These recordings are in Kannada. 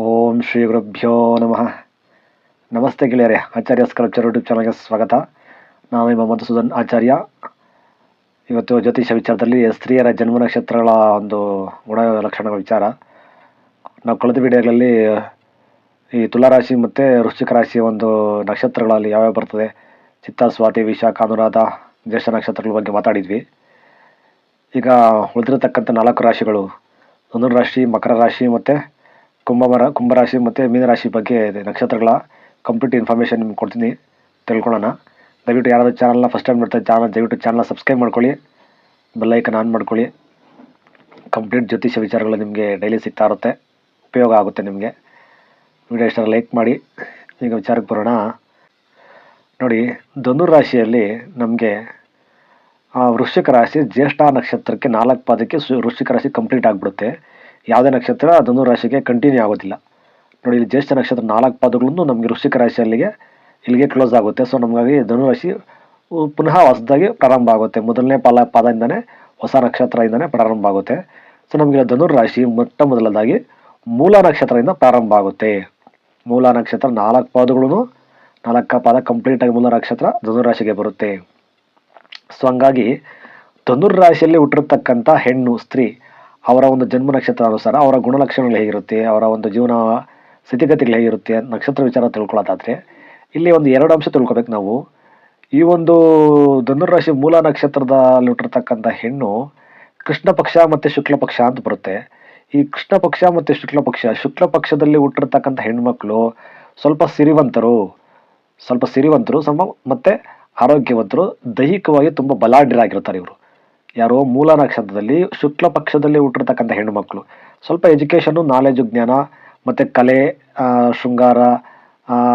ಓಂ ಶ್ರೀ ಗುರುಭ್ಯೋ ನಮಃ. ನಮಸ್ತೆ ಗೆಳೆಯರೆ, ಆಚಾರ್ಯ ಸ್ಕಲ್ಪ್ಚರ್ ಯೂಟ್ಯೂಬ್ ಚಾನಲ್ಗೆ ಸ್ವಾಗತ. ನಾನು ನಿಮ್ಮ ಮಧುಸೂದನ್ ಆಚಾರ್ಯ. ಇವತ್ತು ಜ್ಯೋತಿಷ ವಿಚಾರದಲ್ಲಿ ಸ್ತ್ರೀಯರ ಜನ್ಮ ನಕ್ಷತ್ರಗಳ ಒಂದು ಗುಣ ಲಕ್ಷಣಗಳ ವಿಚಾರ. ನಾವು ಕಳೆದ ವಿಡಿಯೋಗಳಲ್ಲಿ ಈ ತುಲಾರಾಶಿ ಮತ್ತು ವೃಶ್ಚಿಕ ರಾಶಿಯ ಒಂದು ನಕ್ಷತ್ರಗಳಲ್ಲಿ ಯಾವ್ಯಾವ ಬರ್ತದೆ, ಚಿತ್ತ, ಸ್ವಾತಿ ವಿಶಾಖ ಅನುರಾಧ ಜ್ಯೇಷ್ಠ ನಕ್ಷತ್ರಗಳ ಬಗ್ಗೆ ಮಾತಾಡಿದ್ವಿ. ಈಗ ಉಳಿದಿರತಕ್ಕಂಥ ನಾಲ್ಕು ರಾಶಿಗಳು ಧನು ರಾಶಿ, ಮಕರ ರಾಶಿ ಮತ್ತು ಕುಂಭಮರ ಕುಂಭರಾಶಿ ಮತ್ತು ಮೀನರಾಶಿ ಬಗ್ಗೆ ನಕ್ಷತ್ರಗಳ ಕಂಪ್ಲೀಟ್ ಇನ್ಫಾರ್ಮೇಷನ್ ನಿಮ್ಗೆ ಕೊಡ್ತೀನಿ. ತಿಳ್ಕೊಳ್ಳೋಣ. ದಯವಿಟ್ಟು ಯಾರಾದರೂ ಚಾನಲ್ನ ಫಸ್ಟ್ ಟೈಮ್ ನೋಡ್ತಾ ಚಾನಲ್ ದಯವಿಟ್ಟು ಚಾನಲ್ನ ಸಬ್ಸ್ಕ್ರೈಬ್ ಮಾಡ್ಕೊಳ್ಳಿ. ಬೆಲ್ಲೈಕನ್ ಆನ್ ಮಾಡ್ಕೊಳ್ಳಿ. ಕಂಪ್ಲೀಟ್ ಜ್ಯೋತಿಷ ವಿಚಾರಗಳು ನಿಮಗೆ ಡೈಲಿ ಸಿಗ್ತಾ ಇರುತ್ತೆ. ಉಪಯೋಗ ಆಗುತ್ತೆ ನಿಮಗೆ. ವಿಡಿಯೋ ಇಷ್ಟ ಲೈಕ್ ಮಾಡಿ. ಈಗ ವಿಚಾರಕ್ಕೆ ಬರೋಣ. ನೋಡಿ ಧನುರಾಶಿಯಲ್ಲಿ ನಮಗೆ ವೃಶ್ಚಿಕ ರಾಶಿ ಜ್ಯೇಷ್ಠ ನಕ್ಷತ್ರಕ್ಕೆ ನಾಲ್ಕು ಪಾದಕ್ಕೆ ವೃಶ್ಚಿಕ ರಾಶಿ ಕಂಪ್ಲೀಟ್ ಆಗಿಬಿಡುತ್ತೆ. ಯಾವುದೇ ನಕ್ಷತ್ರ ಧನು ರಾಶಿಗೆ ಕಂಟಿನ್ಯೂ ಆಗೋದಿಲ್ಲ. ನೋಡಿ, ಇಲ್ಲಿ ಜ್ಯೇಷ್ಠ ನಕ್ಷತ್ರ ನಾಲ್ಕು ಪಾದಗಳನ್ನು ನಮಗೆ ವೃಶ್ಚಿಕ ರಾಶಿಯಲ್ಲಿಗೆ ಇಲ್ಲಿಗೆ ಕ್ಲೋಸ್ ಆಗುತ್ತೆ. ಸೊ ನಮಗಾಗಿ ಧನು ರಾಶಿ ಪುನಃ ಹೊಸದಾಗಿ ಪ್ರಾರಂಭ ಆಗುತ್ತೆ. ಮೊದಲನೇ ಪಾಲ ಪಾದದಿಂದನೇ ಹೊಸ ನಕ್ಷತ್ರದಿಂದನೇ ಪ್ರಾರಂಭ ಆಗುತ್ತೆ. ಸೊ ನಮಗೆ ಧನುರ್ ರಾಶಿ ಮೊಟ್ಟ ಮೊದಲದಾಗಿ ಮೂಲ ನಕ್ಷತ್ರದಿಂದ ಪ್ರಾರಂಭ ಆಗುತ್ತೆ. ಮೂಲ ನಕ್ಷತ್ರ ನಾಲ್ಕು ಪಾದಗಳೂ ನಾಲ್ಕು ಪಾದ ಕಂಪ್ಲೀಟಾಗಿ ಮೂಲ ನಕ್ಷತ್ರ ಧನುರಾಶಿಗೆ ಬರುತ್ತೆ. ಸೊ ಹಂಗಾಗಿ ಧನುರ್ ರಾಶಿಯಲ್ಲಿ ಹುಟ್ಟಿರ್ತಕ್ಕಂಥ ಹೆಣ್ಣು, ಸ್ತ್ರೀ ಅವರ ಒಂದು ಜನ್ಮ ನಕ್ಷತ್ರ ಅನುಸಾರ ಅವರ ಗುಣಲಕ್ಷಣಗಳು ಹೇಗಿರುತ್ತೆ, ಅವರ ಒಂದು ಜೀವನ ಸ್ಥಿತಿಗತಿಗಳು ಹೇಗಿರುತ್ತೆ ನಕ್ಷತ್ರ ವಿಚಾರ ತಿಳ್ಕೊಳ್ಳೋದಾದರೆ, ಇಲ್ಲಿ ಒಂದು ಎರಡು ಅಂಶ ತಿಳ್ಕೊಬೇಕು ನಾವು. ಈ ಒಂದು ಧನುರಾಶಿ ರಾಶಿ ಮೂಲ ನಕ್ಷತ್ರದಲ್ಲಿ ಹುಟ್ಟಿರ್ತಕ್ಕಂಥ ಹೆಣ್ಣು ಕೃಷ್ಣ ಪಕ್ಷ ಮತ್ತು ಶುಕ್ಲ ಪಕ್ಷ ಅಂತ ಬರುತ್ತೆ. ಈ ಕೃಷ್ಣ ಪಕ್ಷ ಮತ್ತು ಶುಕ್ಲ ಪಕ್ಷ, ಶುಕ್ಲ ಪಕ್ಷದಲ್ಲಿ ಹುಟ್ಟಿರ್ತಕ್ಕಂಥ ಹೆಣ್ಮಕ್ಳು ಸ್ವಲ್ಪ ಸಿರಿವಂತರು ಸ್ವಲ್ಪ ಸಿರಿವಂತರು ಸಮ ಮತ್ತು ಆರೋಗ್ಯವಂತರು, ದೈಹಿಕವಾಗಿ ತುಂಬ ಬಲಾಢ್ಯರಾಗಿರ್ತಾರೆ ಇವರು. ಯಾರೋ ಮೂಲ ನಕ್ಷತ್ರದಲ್ಲಿ ಶುಕ್ಲ ಪಕ್ಷದಲ್ಲಿ ಹುಟ್ಟಿರ್ತಕ್ಕಂಥ ಹೆಣ್ಣುಮಕ್ಕಳು ಸ್ವಲ್ಪ ಎಜುಕೇಷನ್ನು ನಾಲೆಜು ಜ್ಞಾನ, ಮತ್ತು ಕಲೆ ಶೃಂಗಾರ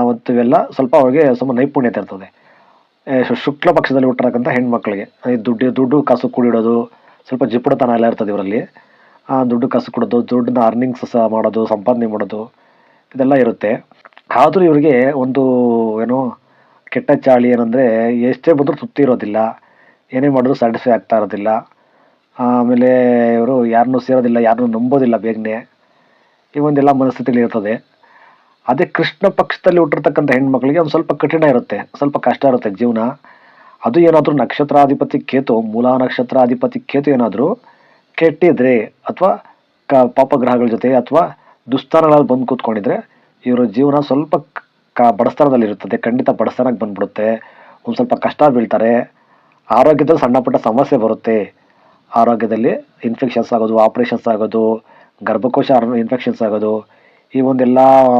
ಮತ್ತು ಇವೆಲ್ಲ ಸ್ವಲ್ಪ ಅವ್ರಿಗೆ ಸ್ವಲ್ಪ ನೈಪುಣ್ಯತೆ ಇರ್ತದೆ. ಶುಕ್ಲ ಪಕ್ಷದಲ್ಲಿ ಹುಟ್ಟಿರ್ತಕ್ಕಂಥ ಹೆಣ್ಮಕ್ಳಿಗೆ ದುಡ್ಡು ದುಡ್ಡು ಕಾಸು ಕೂಡಿಡೋದು, ಸ್ವಲ್ಪ ಜಿಪುಡತನ ಎಲ್ಲ ಇರ್ತದೆ ಇವರಲ್ಲಿ. ದುಡ್ಡು ಕಾಸು ಕೊಡೋದು, ದುಡ್ಡನ್ನ ಅರ್ನಿಂಗ್ಸ್ ಸಹ ಮಾಡೋದು, ಸಂಪಾದನೆ ಮಾಡೋದು, ಇದೆಲ್ಲ ಇರುತ್ತೆ. ಆದರೂ ಇವರಿಗೆ ಒಂದು, ಏನೋ, ಕೆಟ್ಟ ಚಾಳಿ ಏನಂದರೆ ಎಷ್ಟೇ ಬಂದರೂ ತೃಪ್ತಿ ಇರೋದಿಲ್ಲ. ಏನೇ ಮಾಡಿದ್ರು ಸ್ಯಾಟಿಸ್ಫೈ ಆಗ್ತಾ ಇರೋದಿಲ್ಲ. ಆಮೇಲೆ ಇವರು ಯಾರನ್ನೂ ಸೇರೋದಿಲ್ಲ, ಯಾರನ್ನೂ ನಂಬೋದಿಲ್ಲ ಬೇಗನೆ. ಈ ಒಂದೆಲ್ಲ ಮನಸ್ಥಿತಿಯಲ್ಲಿ ಇರ್ತದೆ. ಅದೇ ಕೃಷ್ಣ ಪಕ್ಷದಲ್ಲಿ ಹುಟ್ಟಿರ್ತಕ್ಕಂಥ ಹೆಣ್ಮಕ್ಳಿಗೆ ಒಂದು ಸ್ವಲ್ಪ ಕಠಿಣ ಇರುತ್ತೆ, ಸ್ವಲ್ಪ ಕಷ್ಟ ಇರುತ್ತೆ ಜೀವನ. ಅದು ಏನಾದರೂ ನಕ್ಷತ್ರಾಧಿಪತಿ ಕೇತು, ಮೂಲ ನಕ್ಷತ್ರಾಧಿಪತಿ ಕೇತು ಏನಾದರೂ ಕೆಟ್ಟಿದ್ರೆ ಅಥವಾ ಕ ಪಾಪಗ್ರಹಗಳ ಜೊತೆ ಅಥವಾ ದುಸ್ಥಾನಗಳಲ್ಲಿ ಬಂದು ಕೂತ್ಕೊಂಡಿದ್ರೆ ಇವರ ಜೀವನ ಸ್ವಲ್ಪ ಕ ಬಡಸ್ತನದಲ್ಲಿರುತ್ತದೆ ಖಂಡಿತ ಬಡಸ್ತನಕ್ಕೆ ಬಂದ್ಬಿಡುತ್ತೆ. ಒಂದು ಸ್ವಲ್ಪ ಕಷ್ಟ ಬೀಳ್ತಾರೆ. ಆರೋಗ್ಯದಲ್ಲಿ ಸಣ್ಣ ಪುಟ್ಟ ಸಮಸ್ಯೆ ಬರುತ್ತೆ. ಆರೋಗ್ಯದಲ್ಲಿ ಇನ್ಫೆಕ್ಷನ್ಸ್ ಆಗೋದು ಆಪ್ರೇಷನ್ಸ್ ಆಗೋದು, ಗರ್ಭಕೋಶ ಇನ್ಫೆಕ್ಷನ್ಸ್ ಆಗೋದು, ಈ ಒಂದೆಲ್ಲ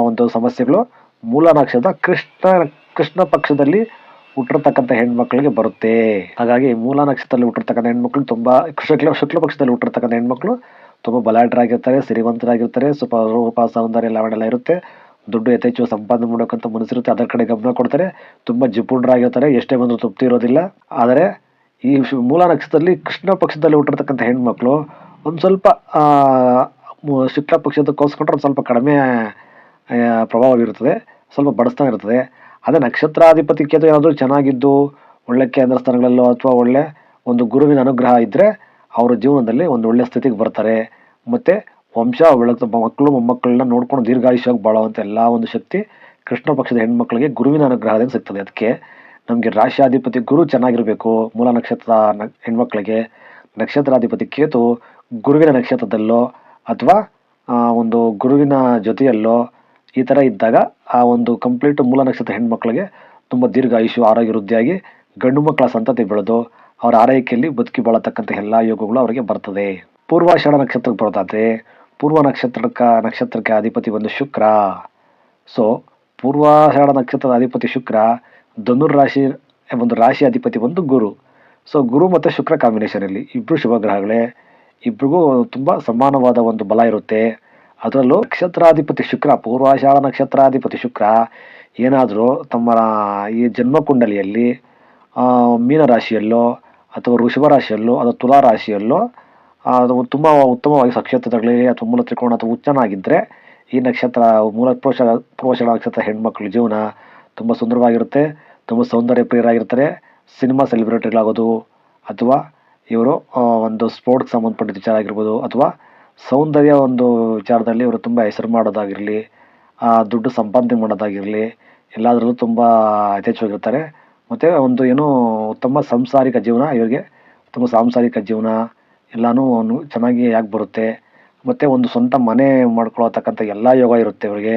ಒಂದು ಸಮಸ್ಯೆಗಳು ಮೂಲ ನಕ್ಷತ್ರ ಕೃಷ್ಣ ಕೃಷ್ಣ ಪಕ್ಷದಲ್ಲಿ ಹುಟ್ಟಿರ್ತಕ್ಕಂಥ ಹೆಣ್ಮಕ್ಳಿಗೆ ಬರುತ್ತೆ. ಹಾಗಾಗಿ ಮೂಲ ನಕ್ಷತ್ರದಲ್ಲಿ ಹುಟ್ಟಿರ್ತಕ್ಕಂಥ ಹೆಣ್ಮಕ್ಳು ತುಂಬ ಶುಕ್ಲ ಶುಕ್ಲ ಪಕ್ಷದಲ್ಲಿ ಹುಟ್ಟಿರ್ತಕ್ಕಂಥ ಹೆಣ್ಮಕ್ಳು ತುಂಬ ಬಲಾಢ್ಯರಾಗಿರ್ತಾರೆ ಸಿರಿವಂತರಾಗಿರ್ತಾರೆ ಸ್ವಲ್ಪ ರೂಪ, ಸೌಂದರ್ಯ ಲಾವಣ್ಯ ಎಲ್ಲ ಇರುತ್ತೆ. ದುಡ್ಡು ಯಥೇಚ್ಛ ಸಂಪಾದನೆ ಮಾಡೋಕ್ಕಂತ ಮನಸ್ಸಿರುತ್ತೆ, ಅದರ ಕಡೆ ಗಮನ ಕೊಡ್ತಾರೆ. ತುಂಬ ಜಿಪುಣರಾಗಿರ್ತಾರೆ ಎಷ್ಟೇ ಬಂದರೂ ತೃಪ್ತಿ ಇರೋದಿಲ್ಲ. ಆದರೆ ಈ ಮೂಲ ನಕ್ಷತ್ರದಲ್ಲಿ ಕೃಷ್ಣ ಪಕ್ಷದಲ್ಲಿ ಹುಟ್ಟಿರ್ತಕ್ಕಂಥ ಹೆಣ್ಮಕ್ಳು, ಒಂದು ಸ್ವಲ್ಪ ಶುಕ್ಲ ಪಕ್ಷದ ಶುಕ್ಲ ಪಕ್ಷದಕ್ಕೋಸ್ಕೊಂಡ್ರೆ ಒಂದು ಸ್ವಲ್ಪ ಕಡಿಮೆ ಪ್ರಭಾವ ಬೀರುತ್ತದೆ, ಸ್ವಲ್ಪ ಬಡಿಸ್ತಾ ಇರ್ತದೆ ಅದೇ ನಕ್ಷತ್ರಾಧಿಪತಿ ಕೇತು ಏನಾದರೂ ಚೆನ್ನಾಗಿದ್ದು, ಒಳ್ಳೆ ಕೇಂದ್ರ ಸ್ಥಾನಗಳಲ್ಲೋ ಅಥವಾ ಒಳ್ಳೆ ಒಂದು ಗುರುವಿನ ಅನುಗ್ರಹ ಇದ್ದರೆ ಅವರ ಜೀವನದಲ್ಲಿ ಒಂದು ಒಳ್ಳೆ ಸ್ಥಿತಿಗೆ ಬರ್ತಾರೆ. ಮತ್ತು ವಂಶ ಬೆಳಕು ಮಕ್ಕಳು, ಮೊಮ್ಮಕ್ಕಳನ್ನ ನೋಡ್ಕೊಂಡು ದೀರ್ಘಾಯುಷ್ಯವಾಗಿ ಬಾಳುವಂಥ ಎಲ್ಲ ಒಂದು ಶಕ್ತಿ ಕೃಷ್ಣ ಪಕ್ಷದ ಹೆಣ್ಮಕ್ಳಿಗೆ ಗುರುವಿನ ಅನುಗ್ರಹದಿಂದ ಸಿಗ್ತದೆ. ಅದಕ್ಕೆ ನಮಗೆ ರಾಶಿಯಾಧಿಪತಿ ಗುರು ಚೆನ್ನಾಗಿರಬೇಕು. ಮೂಲ ನಕ್ಷತ್ರ ಹೆಣ್ಮಕ್ಳಿಗೆ ನಕ್ಷತ್ರಾಧಿಪತಿ ಕೇತು ಗುರುವಿನ ನಕ್ಷತ್ರದಲ್ಲೋ ಅಥವಾ ಒಂದು ಗುರುವಿನ ಜೊತೆಯಲ್ಲೋ ಈ ಥರ ಇದ್ದಾಗ ಆ ಒಂದು ಕಂಪ್ಲೀಟ್ ಮೂಲ ನಕ್ಷತ್ರ ಹೆಣ್ಮಕ್ಳಿಗೆ ತುಂಬ ದೀರ್ಘಾಯುಷು ಆರೋಗ್ಯ ವೃದ್ಧಿಯಾಗಿ ಗಂಡು ಮಕ್ಕಳ ಸಂತತಿ ಬೆಳೆದು ಅವರ ಆರೈಕೆಯಲ್ಲಿ ಬದುಕಿ ಬಾಳತಕ್ಕಂಥ ಎಲ್ಲ ಯೋಗಗಳು ಅವರಿಗೆ ಬರ್ತದೆ. ಪೂರ್ವಾಷಾಢ ನಕ್ಷತ್ರಕ್ಕೆ ಬರೋದಾದ್ರೆ ಪೂರ್ವ ನಕ್ಷತ್ರಕ್ಕೆ ನಕ್ಷತ್ರಕ್ಕೆ ಅಧಿಪತಿ ಬಂದು ಶುಕ್ರ. ಸೊ ಪೂರ್ವಾಷಾಢ ನಕ್ಷತ್ರದ ಅಧಿಪತಿ ಶುಕ್ರ, ಧನುರ್ ರಾಶಿ ಒಂದು ರಾಶಿ ಅಧಿಪತಿ ಬಂದು ಗುರು. ಸೊ ಗುರು ಮತ್ತು ಶುಕ್ರ ಕಾಂಬಿನೇಷನಲ್ಲಿ ಇಬ್ಬರು ಶುಭ ಗ್ರಹಗಳೇ ಇಬ್ಬರಿಗೂ ತುಂಬ ಸಮಾನವಾದ ಒಂದು ಬಲ ಇರುತ್ತೆ. ಅದರಲ್ಲೂ ನಕ್ಷತ್ರಾಧಿಪತಿ ಶುಕ್ರ ಪೂರ್ವಾಷಾಢ ನಕ್ಷತ್ರಾಧಿಪತಿ ಶುಕ್ರ. ಏನಾದರೂ ತಮ್ಮ ಈ ಜನ್ಮಕುಂಡಲಿಯಲ್ಲಿ ಮೀನರಾಶಿಯಲ್ಲೋ ಅಥವಾ ವೃಷಭ ರಾಶಿಯಲ್ಲೋ ಅಥವಾ ತುಲಾ ರಾಶಿಯಲ್ಲೋ ಅದು ತುಂಬ ಉತ್ತಮವಾಗಿ ಸಕ್ಷೇತ್ರದಲ್ಲಿ ಅಥವಾ ಮೂಲ ತ್ರಿಕೋಣ ಅಥವಾ ಉಚ್ಚನಾಗಿದ್ದರೆ ಈ ನಕ್ಷತ್ರ ಮೂಲ ಪುರುಷ ಪೂರ್ವಷಾಢ ನಕ್ಷತ್ರ ಹೆಣ್ಮಕ್ಳ ಜೀವನ ತುಂಬ ಸುಂದರವಾಗಿರುತ್ತೆ, ತುಂಬ ಸೌಂದರ್ಯ ಪ್ರಿಯರಾಗಿರ್ತಾರೆ ಸಿನಿಮಾ ಸೆಲೆಬ್ರಿಟಿಗಳಾಗೋದು ಅಥವಾ ಇವರು ಒಂದು ಸ್ಪೋರ್ಟ್ಸ್ ಸಂಬಂಧಪಟ್ಟ ವಿಚಾರ ಆಗಿರ್ಬೋದು ಅಥವಾ ಸೌಂದರ್ಯ ಒಂದು ವಿಚಾರದಲ್ಲಿ ಇವರು ತುಂಬ ಹೆಸರು ಮಾಡೋದಾಗಿರಲಿ ದುಡ್ಡು ಸಂಪಾದನೆ ಮಾಡೋದಾಗಿರಲಿ, ಎಲ್ಲದರಲ್ಲೂ ತುಂಬ ಯಥೇಚ್ಛವಾಗಿರ್ತಾರೆ. ಮತ್ತು ಒಂದು ಏನು ಉತ್ತಮ ಸಾಂಸಾರಿಕ ಜೀವನ, ಇವರಿಗೆ ತುಂಬ ಸಾಂಸಾರಿಕ ಜೀವನ ಎಲ್ಲನೂ ಅವನು ಚೆನ್ನಾಗಿ ಆಗಿ ಬರುತ್ತೆ ಮತ್ತು ಒಂದು ಸ್ವಂತ ಮನೆ ಮಾಡ್ಕೊಳ್ಳೋತಕ್ಕಂತ ಎಲ್ಲ ಯೋಗ ಇರುತ್ತೆ ಅವರಿಗೆ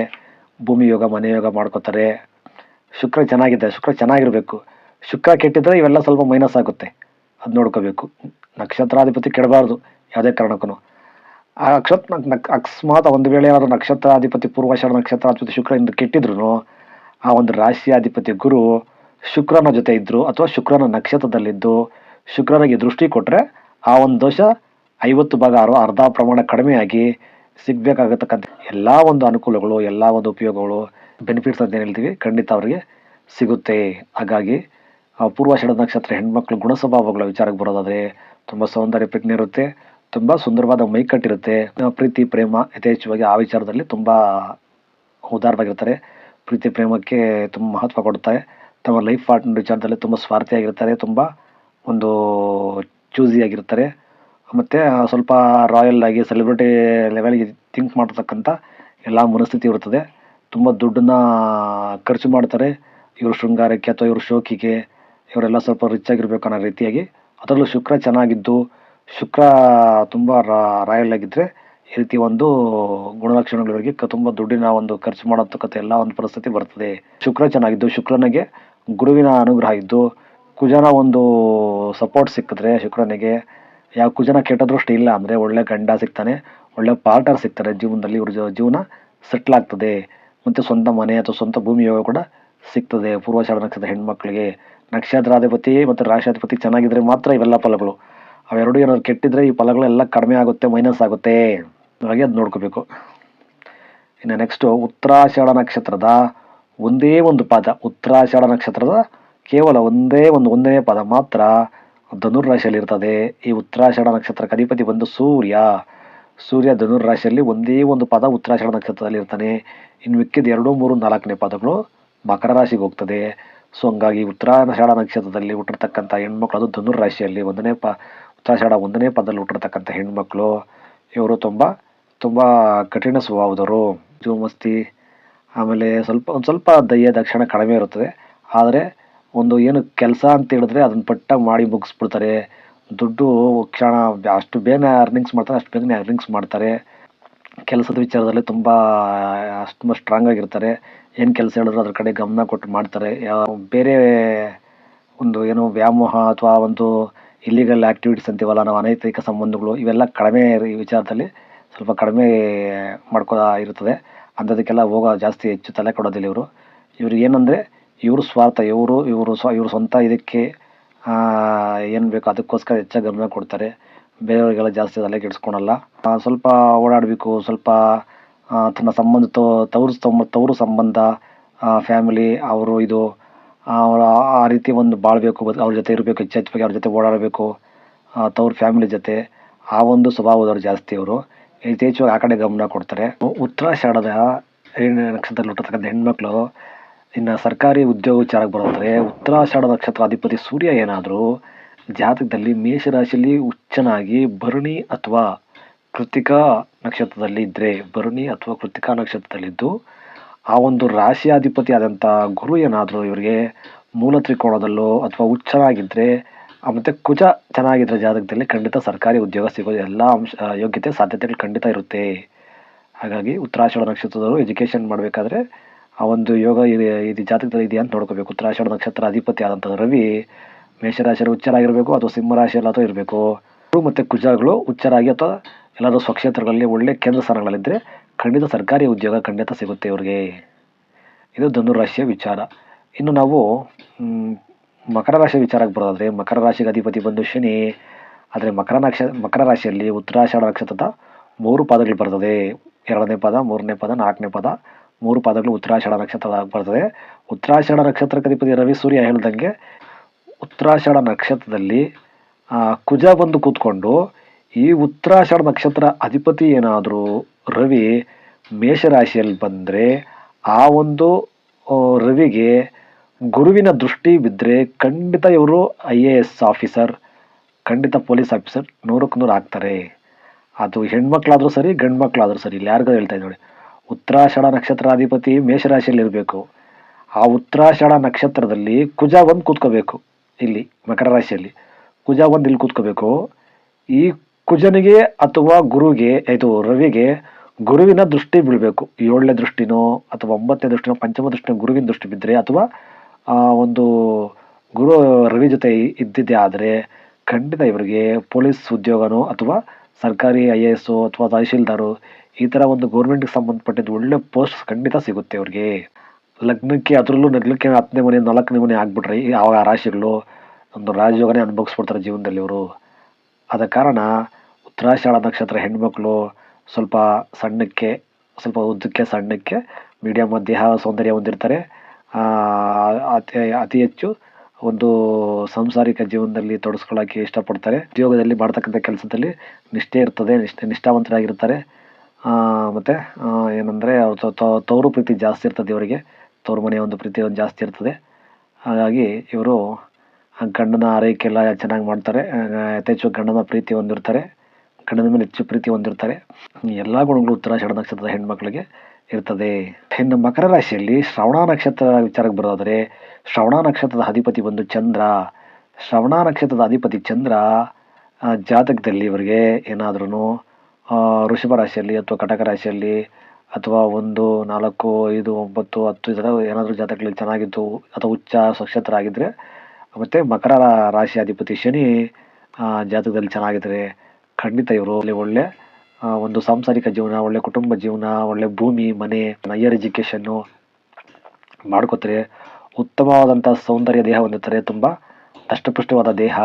ಭೂಮಿ ಯೋಗ, ಮನೆ ಯೋಗ ಮಾಡ್ಕೋತಾರೆ. ಶುಕ್ರ ಚೆನ್ನಾಗಿದೆ, ಶುಕ್ರ ಚೆನ್ನಾಗಿರಬೇಕು. ಶುಕ್ರ ಕೆಟ್ಟಿದ್ರೆ ಇವೆಲ್ಲ ಸ್ವಲ್ಪ ಮೈನಸ್ ಆಗುತ್ತೆ. ಅದು ನೋಡ್ಕೋಬೇಕು. ನಕ್ಷತ್ರಾಧಿಪತಿ ಕೆಡಬಾರ್ದು, ಯಾವುದೇ ಕಾರಣಕ್ಕೂ ಆ ಅಕ್ಷತ್ ನಕ್ ಅಕಸ್ಮಾತ್ ಒಂದು ವೇಳೆ ಏನಾದ್ರು ನಕ್ಷತ್ರಾಧಿಪತಿ, ಪೂರ್ವಾಷಾಢ ನಕ್ಷತ್ರಾಧಿಪತಿ ಶುಕ್ರ ಇಂದು ಕೆಟ್ಟಿದ್ರು ಆ ಒಂದು ರಾಶಿಯಾಧಿಪತಿ ಗುರು ಶುಕ್ರನ ಜೊತೆ ಇದ್ದರು ಅಥವಾ ಶುಕ್ರನ ನಕ್ಷತ್ರದಲ್ಲಿದ್ದು, ಶುಕ್ರನಿಗೆ ದೃಷ್ಟಿ ಕೊಟ್ಟರೆ ಆ ಒಂದು ದೋಷ ಐವತ್ತು ಭಾಗ ಅರ್ಧ ಅರ್ಧ ಪ್ರಮಾಣ ಕಡಿಮೆಯಾಗಿ ಸಿಗಬೇಕಾಗತಕ್ಕಂಥ ಎಲ್ಲ ಒಂದು ಅನುಕೂಲಗಳು, ಎಲ್ಲ ಒಂದು ಉಪಯೋಗಗಳು ಬೆನಿಫಿಟ್ಸ್ ಅಂತ ಏನು ಹೇಳ್ತೀವಿ, ಖಂಡಿತ ಅವರಿಗೆ ಸಿಗುತ್ತೆ. ಹಾಗಾಗಿ ಪೂರ್ವ ಪೂರ್ವಾಷಾಢ ನಕ್ಷತ್ರ ಹೆಣ್ಮಕ್ಳು ಗುಣ ಸ್ವಭಾವಗಳ ವಿಚಾರಕ್ಕೆ ಬರೋದಾದರೆ ತುಂಬ ಸೌಂದರ್ಯ ಪ್ರಜ್ಞೆ ಇರುತ್ತೆ, ತುಂಬ ಸುಂದರವಾದ ಮೈಕಟ್ಟಿರುತ್ತೆ. ಪ್ರೀತಿ, ಪ್ರೇಮ ಯಥೇಚ್ಛವಾಗಿ ಆ ವಿಚಾರದಲ್ಲಿ ತುಂಬ ಉದಾರವಾಗಿರ್ತಾರೆ. ಪ್ರೀತಿ, ಪ್ರೇಮಕ್ಕೆ ತುಂಬ ಮಹತ್ವ ಕೊಡ್ತಾರೆ ತಮ್ಮ ಲೈಫ್ ಪಾರ್ಟ್ನರ್ ವಿಚಾರದಲ್ಲಿ ತುಂಬ ಸ್ವಾರ್ಥಿಯಾಗಿರ್ತಾರೆ. ತುಂಬ ಒಂದು ಚೂಸಿ ಆಗಿರ್ತಾರೆ. ಮತ್ತು ಸ್ವಲ್ಪ ರಾಯಲ್ ಆಗಿ ಸೆಲೆಬ್ರಿಟಿ ಲೆವೆಲ್ಗೆ ಥಿಂಕ್ ಮಾಡತಕ್ಕಂಥ ಎಲ್ಲ ಮನಸ್ಥಿತಿ ಇರುತ್ತದೆ ತುಂಬ ದುಡ್ಡನ್ನ ಖರ್ಚು ಮಾಡ್ತಾರೆ. ಇವರು ಶೃಂಗಾರಕ್ಕೆ ಅಥವಾ ಇವರು ಶೋಕಿಗೆ, ಇವರೆಲ್ಲ ಸ್ವಲ್ಪ ರಿಚ್ ಆಗಿರ್ಬೇಕು ಅನ್ನೋ ರೀತಿಯಾಗಿ. ಅದರಲ್ಲೂ ಶುಕ್ರ ಚೆನ್ನಾಗಿದ್ದು, ಶುಕ್ರ ತುಂಬ ರಾಯಲ್ ಆಗಿದ್ದರೆ ಈ ರೀತಿ ಒಂದು ಗುಣಲಕ್ಷಣಗಳಿಗೆ ತುಂಬ ದುಡ್ಡಿನ ಒಂದು ಖರ್ಚು ಮಾಡತಕ್ಕಂಥ ಎಲ್ಲ ಒಂದು ಪರಿಸ್ಥಿತಿ ಬರ್ತದೆ. ಶುಕ್ರ ಚೆನ್ನಾಗಿದ್ದು, ಶುಕ್ರನಿಗೆ ಗುರುವಿನ ಅನುಗ್ರಹ ಇದ್ದು ಕುಜನ ಒಂದು ಸಪೋರ್ಟ್ ಸಿಕ್ಕಿದ್ರೆ ಶುಕ್ರನಿಗೆ. ಯಾವ ಕುಜನ ದೃಷ್ಟಿ ಇಲ್ಲ, ಅಂದರೆ ಒಳ್ಳೆ ಗಂಡ ಸಿಗ್ತಾನೆ, ಒಳ್ಳೆ ಪಾರ್ಟ್ನರ್ ಸಿಗ್ತಾರೆ ಜೀವನದಲ್ಲಿ, ಇವ್ರ ಜೀವನ ಸೆಟ್ಲ್ ಆಗ್ತದೆ. ಮತ್ತು ಸ್ವಂತ ಮನೆ ಅಥವಾ ಸ್ವಂತ ಭೂಮಿ ಯೋಗ ಕೂಡ ಸಿಗ್ತದೆ. ಪೂರ್ವಾಷಾಢ ನಕ್ಷತ್ರ ಹೆಣ್ಮಕ್ಳಿಗೆ. ನಕ್ಷತ್ರಾಧಿಪತಿ ಮತ್ತು ರಾಶಿಯಾಧಿಪತಿ ಚೆನ್ನಾಗಿದ್ರೆ ಮಾತ್ರ ಇವೆಲ್ಲ ಫಲಗಳು. ಅವೆರಡು ಏನಾದ್ರು ಕೆಟ್ಟಿದ್ರೆ ಈ ಫಲಗಳೆಲ್ಲ ಕಡಿಮೆ ಆಗುತ್ತೆ ಮೈನಸ್ ಆಗುತ್ತೆ. ಹಾಗೆ ಅದು ನೋಡ್ಕೋಬೇಕು. ಇನ್ನು ನೆಕ್ಸ್ಟು ಉತ್ತರಾಷಾಢ ನಕ್ಷತ್ರದ ಒಂದೇ ಒಂದು ಪಾದ, ಉತ್ತರಾಷಾಢ ನಕ್ಷತ್ರದ ಕೇವಲ ಒಂದೇ ಒಂದು ಒಂದನೇ ಪದ ಮಾತ್ರ ಧನುರ್ ರಾಶಿಯಲ್ಲಿ ಇರ್ತದೆ ಈ ಉತ್ತರಾಷಾಢ ನಕ್ಷತ್ರಕ್ಕೆ ಅಧಿಪತಿ ಬಂದು ಸೂರ್ಯ. ಸೂರ್ಯ ಧನುರ್ ರಾಶಿಯಲ್ಲಿ ಒಂದೇ ಒಂದು ಪದ ಉತ್ತರಾಷಾಢ ನಕ್ಷತ್ರದಲ್ಲಿ ಇರ್ತಾನೆ. ಇನ್ನು ಮಿಕ್ಕಿದ ಎರಡು ಮೂರು ನಾಲ್ಕನೇ ಪದಗಳು ಮಕರ ರಾಶಿಗೆ ಹೋಗ್ತದೆ. ಸೊ ಹಂಗಾಗಿ ಉತ್ತರಾಷಾಢ ನಕ್ಷತ್ರದಲ್ಲಿ ಹುಟ್ಟಿರ್ತಕ್ಕಂಥ ಹೆಣ್ಮಕ್ಳು ಅದು ಧನುರಾಶಿಯಲ್ಲಿ ಒಂದನೇ ಪ ಉತ್ತರಾಷಾಢ ಒಂದನೇ ಪದದಲ್ಲಿ ಹುಟ್ಟಿರ್ತಕ್ಕಂಥ ಹೆಣ್ಮಕ್ಳು. ಇವರು ತುಂಬ ತುಂಬ ಕಠಿಣ ಸ್ವಭಾವದವರು. ಜೋಮಸ್ತಿ ಆಮೇಲೆ ಸ್ವಲ್ಪ, ಒಂದು ಸ್ವಲ್ಪ ದಯ್ಯ ದಕ್ಷಿಣ ಕಡಿಮೆ ಇರುತ್ತದೆ. ಆದರೆ ಒಂದು ಏನು ಕೆಲಸ ಅಂತ ಹೇಳಿದ್ರೆ ಅದನ್ನು ಪಟ್ಟಾಗಿ ಮಾಡಿ ಮುಗಿಸ್ಬಿಡ್ತಾರೆ. ದುಡ್ಡು ಕ್ಷಣ ಅಷ್ಟು ಬೇಗ ಅರ್ನಿಂಗ್ಸ್ ಮಾಡ್ತಾರೆ, ಅಷ್ಟು ಬೇಗನೆ ಅರ್ನಿಂಗ್ಸ್ ಮಾಡ್ತಾರೆ. ಕೆಲಸದ ವಿಚಾರದಲ್ಲಿ ತುಂಬ, ಅಷ್ಟು ತುಂಬ ಸ್ಟ್ರಾಂಗ್ ಆಗಿರ್ತಾರೆ. ಏನು ಕೆಲಸ ಹೇಳಿದ್ರು ಅದ್ರ ಕಡೆ ಗಮನ ಕೊಟ್ಟು ಮಾಡ್ತಾರೆ. ಬೇರೆ ಒಂದು ಏನು ವ್ಯಾಮೋಹ ಅಥವಾ ಒಂದು ಇಲ್ಲಿಗಲ್ ಆ್ಯಕ್ಟಿವಿಟೀಸ್ ಅಂತೀವಲ್ಲ, ನಾವು ಅನೈತಿಕ ಸಂಬಂಧಗಳು, ಇವೆಲ್ಲ ಕಡಿಮೆ ಈ ವಿಚಾರದಲ್ಲಿ ಸ್ವಲ್ಪ ಕಡಿಮೆ ಮಾಡ್ಕೋ ಇರ್ತದೆ. ಅಂಥದಕ್ಕೆಲ್ಲ ಹೋಗೋ ಜಾಸ್ತಿ ಹೆಚ್ಚು ತಲೆ ಕೊಡೋದಿಲ್ಲ ಇವರು. ಇವರು ಏನಂದರೆ ಇವರು ಸ್ವಾರ್ಥ, ಇವರು ಇವರು ಸ್ವ, ಇವರು ಸ್ವಂತ ಇದಕ್ಕೆ ಏನು ಬೇಕು ಅದಕ್ಕೋಸ್ಕರ ಹೆಚ್ಚಾಗಿ ಗಮನ ಕೊಡ್ತಾರೆ. ಬೇರೆಯವರಿಗೆಲ್ಲ ಜಾಸ್ತಿ ತಲೆ ಕೆಡಿಸ್ಕೊಳಲ್ಲ. ಸ್ವಲ್ಪ ಓಡಾಡಬೇಕು, ಸ್ವಲ್ಪ ತನ್ನ ಸಂಬಂಧ ತವರು ತವರು ಸಂಬಂಧ ಫ್ಯಾಮಿಲಿ ಅವರು ಇದು ಅವರ ಆ ರೀತಿ ಒಂದು ಬಾಳಬೇಕು ಅವ್ರ ಜೊತೆ ಇರಬೇಕು, ಹೆಚ್ಚು ಹೆಚ್ಚಾಗಿ ಅವ್ರ ಜೊತೆ ಓಡಾಡಬೇಕು ತವ್ರ ಫ್ಯಾಮಿಲಿ ಜೊತೆ, ಆ ಒಂದು ಸ್ವಭಾವದವ್ರು ಜಾಸ್ತಿ ಅವರು ಯಥೇಚ್ಛವಾಗಿ ಆ ಕಡೆ ಗಮನ ಕೊಡ್ತಾರೆ. ಉತ್ತರಾಷಾಢದ ನಕ್ಷತ್ರದಲ್ಲಿ ಹುಟ್ಟತಕ್ಕಂಥ ಹೆಣ್ಮಕ್ಳು ಇನ್ನು ಸರ್ಕಾರಿ ಉದ್ಯೋಗ ವಿಚಾರಕ್ಕೆ ಬರೋದಾದ್ರೆ ಉತ್ತರಾಷಾಢ ನಕ್ಷತ್ರ ಅಧಿಪತಿ ಸೂರ್ಯ ಏನಾದರೂ ಜಾತಕದಲ್ಲಿ ಮೇಷರಾಶಿಯಲ್ಲಿ ಉಚ್ಚನಾಗಿ ಭರಣಿ ಅಥವಾ ಕೃತಿಕಾ ನಕ್ಷತ್ರದಲ್ಲಿ ಇದ್ದರೆ ಭರಣಿ ಅಥವಾ ಕೃತಿಕಾ ನಕ್ಷತ್ರದಲ್ಲಿದ್ದು ಆ ಒಂದು ರಾಶಿಯಾಧಿಪತಿ ಆದಂಥ ಗುರು ಏನಾದರೂ ಇವರಿಗೆ ಮೂಲ ತ್ರಿಕೋಣದಲ್ಲೋ ಅಥವಾ ಹುಚ್ಚನಾಗಿದ್ದರೆ ಮತ್ತು ಕುಜ ಚೆನ್ನಾಗಿದ್ದರೆ ಜಾತಕದಲ್ಲಿ ಖಂಡಿತ ಸರ್ಕಾರಿ ಉದ್ಯೋಗ ಸಿಗೋದು ಎಲ್ಲ ಅಂಶ ಯೋಗ್ಯತೆ, ಸಾಧ್ಯತೆಗಳು ಖಂಡಿತ ಇರುತ್ತೆ. ಹಾಗಾಗಿ ಉತ್ತರಾಷಾಢ ನಕ್ಷತ್ರದವರು ಎಜುಕೇಷನ್ ಮಾಡಬೇಕಾದ್ರೆ ಆ ಒಂದು ಯೋಗ ಇದೆ, ಇದು ಜಾತಕದಲ್ಲಿ ಇದೆಯಾ ಅಂತ ನೋಡ್ಕೋಬೇಕು. ಉತ್ತರಾಷಾಢ ನಕ್ಷತ್ರ ಅಧಿಪತಿ ಆದಂಥ ರವಿ ಮೇಷರಾಶಿಯಲ್ಲಿ ಉಚ್ಚರಾಗಿರಬೇಕು ಅಥವಾ ಸಿಂಹರಾಶಿಯಲ್ಲಿ ಅಥವಾ ಇರಬೇಕು. ಮತ್ತು ಕುಜಗಳು ಉಚ್ಚರಾಗಿ ಅಥವಾ ಎಲ್ಲಾದರೂ ಸ್ವಕ್ಷೇತ್ರಗಳಲ್ಲಿ ಒಳ್ಳೆ ಕೇಂದ್ರ ಸ್ಥಾನಗಳಲ್ಲಿದ್ದರೆ ಖಂಡಿತ ಸರ್ಕಾರಿ ಉದ್ಯೋಗ ಖಂಡಿತ ಸಿಗುತ್ತೆ ಇವ್ರಿಗೆ. ಇದು ಧನುರಾಶಿಯ ವಿಚಾರ. ಇನ್ನು ನಾವು ಮಕರ ರಾಶಿ ವಿಚಾರಕ್ಕೆ ಬರೋದಾದರೆ ಮಕರ ರಾಶಿಗೆ ಅಧಿಪತಿ ಬಂದು ಶನಿ, ಆದರೆ ಮಕರ ನಕ್ಷ, ಮಕರ ರಾಶಿಯಲ್ಲಿ ಉತ್ತರಾಷಾಢ ನಕ್ಷತ್ರದ ಮೂರು ಪಾದಗಳು ಬರ್ತದೆ. ಎರಡನೇ ಪದ, ಮೂರನೇ ಪದ, ನಾಲ್ಕನೇ ಪದ. ಮೂರು ಪಾದಗಳು ಉತ್ತರಾಷಾಢ ನಕ್ಷತ್ರದ ಬರ್ತದೆ. ಉತ್ತರಾಷಾಢ ನಕ್ಷತ್ರಕ್ಕೆ ಅಧಿಪತಿ ರವಿ ಸೂರ್ಯ ಹೇಳ್ದಂಗೆ ಉತ್ತರಾಷಾಢ ನಕ್ಷತ್ರದಲ್ಲಿ ಕುಜ ಬಂದು ಕೂತ್ಕೊಂಡು ಈ ಉತ್ತರಾಷಾಢ ನಕ್ಷತ್ರ ಅಧಿಪತಿ ಏನಾದರೂ ರವಿ ಮೇಷರಾಶಿಯಲ್ಲಿ ಬಂದರೆ ಆ ಒಂದು ರವಿಗೆ ಗುರುವಿನ ದೃಷ್ಟಿ ಬಿದ್ದರೆ ಖಂಡಿತ ಇವರು ಐ ಎ ಎಸ್ ಆಫೀಸರ್, ಖಂಡಿತ ಪೊಲೀಸ್ ಆಫೀಸರ್ ನೂರಕ್ಕೆ ನೂರು ಆಗ್ತಾರೆ. ಅದು ಹೆಣ್ಮಕ್ಳಾದರೂ ಸರಿ ಗಂಡು ಮಕ್ಕಳಾದರೂ ಸರಿ, ಇಲ್ಲಿ ಯಾರಿಗೂ ಹೇಳ್ತಾ ನೋಡಿ. ಉತ್ತರಾಷಾಢ ನಕ್ಷತ್ರಾಧಿಪತಿ ಮೇಷರಾಶಿಯಲ್ಲಿ ಇರಬೇಕು ಆ ಉತ್ತರಾಷಾಢ ನಕ್ಷತ್ರದಲ್ಲಿ ಕುಜ ಒಂದು ಕೂತ್ಕೋಬೇಕು. ಇಲ್ಲಿ ಮಕರ ರಾಶಿಯಲ್ಲಿ ಕುಜ ಒಂದು ಇಲ್ಲಿ ಕೂತ್ಕೋಬೇಕು. ಈ ಕುಜನಿಗೆ ಅಥವಾ ಗುರುಗೆ ಇದು ರವಿಗೆ ಗುರುವಿನ ದೃಷ್ಟಿ ಬೀಳಬೇಕು. ಏಳನೇ ದೃಷ್ಟಿನೋ ಅಥವಾ ಒಂಬತ್ತನೇ ದೃಷ್ಟಿನೋ, ಪಂಚಮ ದೃಷ್ಟಿನೋ ಗುರುವಿನ ದೃಷ್ಟಿ ಬಿದ್ದರೆ ಅಥವಾ ಒಂದು ಗುರು ರವಿ ಜೊತೆ ಇದ್ದಿದ್ದೇ ಆದರೆ ಖಂಡಿತ ಇವರಿಗೆ ಪೊಲೀಸ್ ಉದ್ಯೋಗನೋ ಅಥವಾ ಸರ್ಕಾರಿ ಐ ಎ ಎಸ್ಸು ಅಥವಾ ತಹಶೀಲ್ದಾರು ಈ ಥರ ಒಂದು ಗೌರ್ಮೆಂಟ್ಗೆ ಸಂಬಂಧಪಟ್ಟಿದ್ದು ಒಳ್ಳೆ ಪೋಸ್ಟ್ ಖಂಡಿತ ಸಿಗುತ್ತೆ ಅವ್ರಿಗೆ. ಲಗ್ನಕ್ಕೆ ಅದರಲ್ಲೂ ಲಗ್ನಕ್ಕೆ ಹತ್ತನೇ ಮನೆ, ನಾಲ್ಕನೇ ಮನೆ ಆಗ್ಬಿಟ್ರೆ ಆವಾಗ ಆ ರಾಶಿಗಳು ಒಂದು ರಾಜಯೋಗನೇ ಅನುಭವಿಸ್ಬಿಡ್ತಾರೆ ಜೀವನದಲ್ಲಿ ಇವರು ಆದ ಕಾರಣ ಉತ್ತರಾಷಾಢ ನಕ್ಷತ್ರ ಹೆಣ್ಮಕ್ಳು ಸ್ವಲ್ಪ ಸಣ್ಣಕ್ಕೆ, ಸ್ವಲ್ಪ ಉದ್ದಕ್ಕೆ ಸಣ್ಣಕ್ಕೆ ಮೀಡಿಯಮ್ ದೇಹ ಸೌಂದರ್ಯ ಹೊಂದಿರ್ತಾರೆ. ಅತಿ ಅತಿ ಹೆಚ್ಚು ಒಂದು ಸಾಂಸಾರಿಕ ಜೀವನದಲ್ಲಿ ತೊಡಸ್ಕೊಳ್ಳೋಕ್ಕೆ ಇಷ್ಟಪಡ್ತಾರೆ. ಉದ್ಯೋಗದಲ್ಲಿ ಮಾಡ್ತಕ್ಕಂಥ ಕೆಲಸದಲ್ಲಿ ನಿಷ್ಠೆ ಇರ್ತದೆ, ನಿಷ್ಠೆ, ನಿಷ್ಠಾವಂತರಾಗಿರ್ತಾರೆ. ಮತ್ತೆ ಏನಂದರೆ ಅವ್ರ ತವರು ಪ್ರೀತಿ ಜಾಸ್ತಿ ಇರ್ತದೆ ಇವರಿಗೆ. ತವ್ರ ಮನೆಯ ಒಂದು ಪ್ರೀತಿ ಒಂದು ಜಾಸ್ತಿ ಇರ್ತದೆ. ಹಾಗಾಗಿ ಇವರು ಗಂಡನ ಆರೈಕೆ ಎಲ್ಲ ಚೆನ್ನಾಗಿ ಮಾಡ್ತಾರೆ. ಯಥೇಚ್ಛು ಗಂಡನ ಪ್ರೀತಿ ಹೊಂದಿರ್ತಾರೆ. ಗಂಡನ ಮೇಲೆ ಹೆಚ್ಚು ಪ್ರೀತಿ ಹೊಂದಿರ್ತಾರೆ. ಎಲ್ಲ ಗುಣಗಳು ಉತ್ತರಾಷಾಢ ನಕ್ಷತ್ರದ ಹೆಣ್ಮಕ್ಳಿಗೆ ಇರ್ತದೆ. ಇನ್ನು ಮಕರ ರಾಶಿಯಲ್ಲಿ ಶ್ರವಣ ನಕ್ಷತ್ರ ವಿಚಾರಕ್ಕೆ ಬರೋದಾದರೆ, ಶ್ರವಣ ನಕ್ಷತ್ರದ ಅಧಿಪತಿ ಬಂದು ಚಂದ್ರ. ಶ್ರವಣ ನಕ್ಷತ್ರದ ಅಧಿಪತಿ ಚಂದ್ರ ಜಾತಕದಲ್ಲಿ ಇವರಿಗೆ ಏನಾದ್ರೂ ವೃಷಭ ರಾಶಿಯಲ್ಲಿ ಅಥವಾ ಕಟಕ ರಾಶಿಯಲ್ಲಿ ಅಥವಾ ಒಂದು, ನಾಲ್ಕು, ಐದು, ಒಂಬತ್ತು, ಹತ್ತು ಈ ಏನಾದರೂ ಜಾತಕಗಳಲ್ಲಿ ಚೆನ್ನಾಗಿದ್ದು ಅಥವಾ ಉಚ್ಚ ನಕ್ಷತ್ರ ಆಗಿದ್ದರೆ ಮತ್ತು ಮಕರ ರಾಶಿ ಅಧಿಪತಿ ಶನಿ ಜಾತಕದಲ್ಲಿ ಚೆನ್ನಾಗಿದ್ದರೆ ಖಂಡಿತ ಇವರು ಒಳ್ಳೆ ಒಳ್ಳೆ ಒಂದು ಸಾಂಸಾರಿಕ ಜೀವನ, ಒಳ್ಳೆ ಕುಟುಂಬ ಜೀವನ, ಒಳ್ಳೆ ಭೂಮಿ, ಮನೆ ಹೈಯರ್ ಎಜುಕೇಷನ್ನು ಮಾಡ್ಕೋತಾರೆ ಉತ್ತಮವಾದಂಥ ಸೌಂದರ್ಯ ದೇಹ ಹೊಂದಿರ್ತಾರೆ ತುಂಬ ದಷ್ಟಪುಷ್ಟವಾದ ದೇಹ.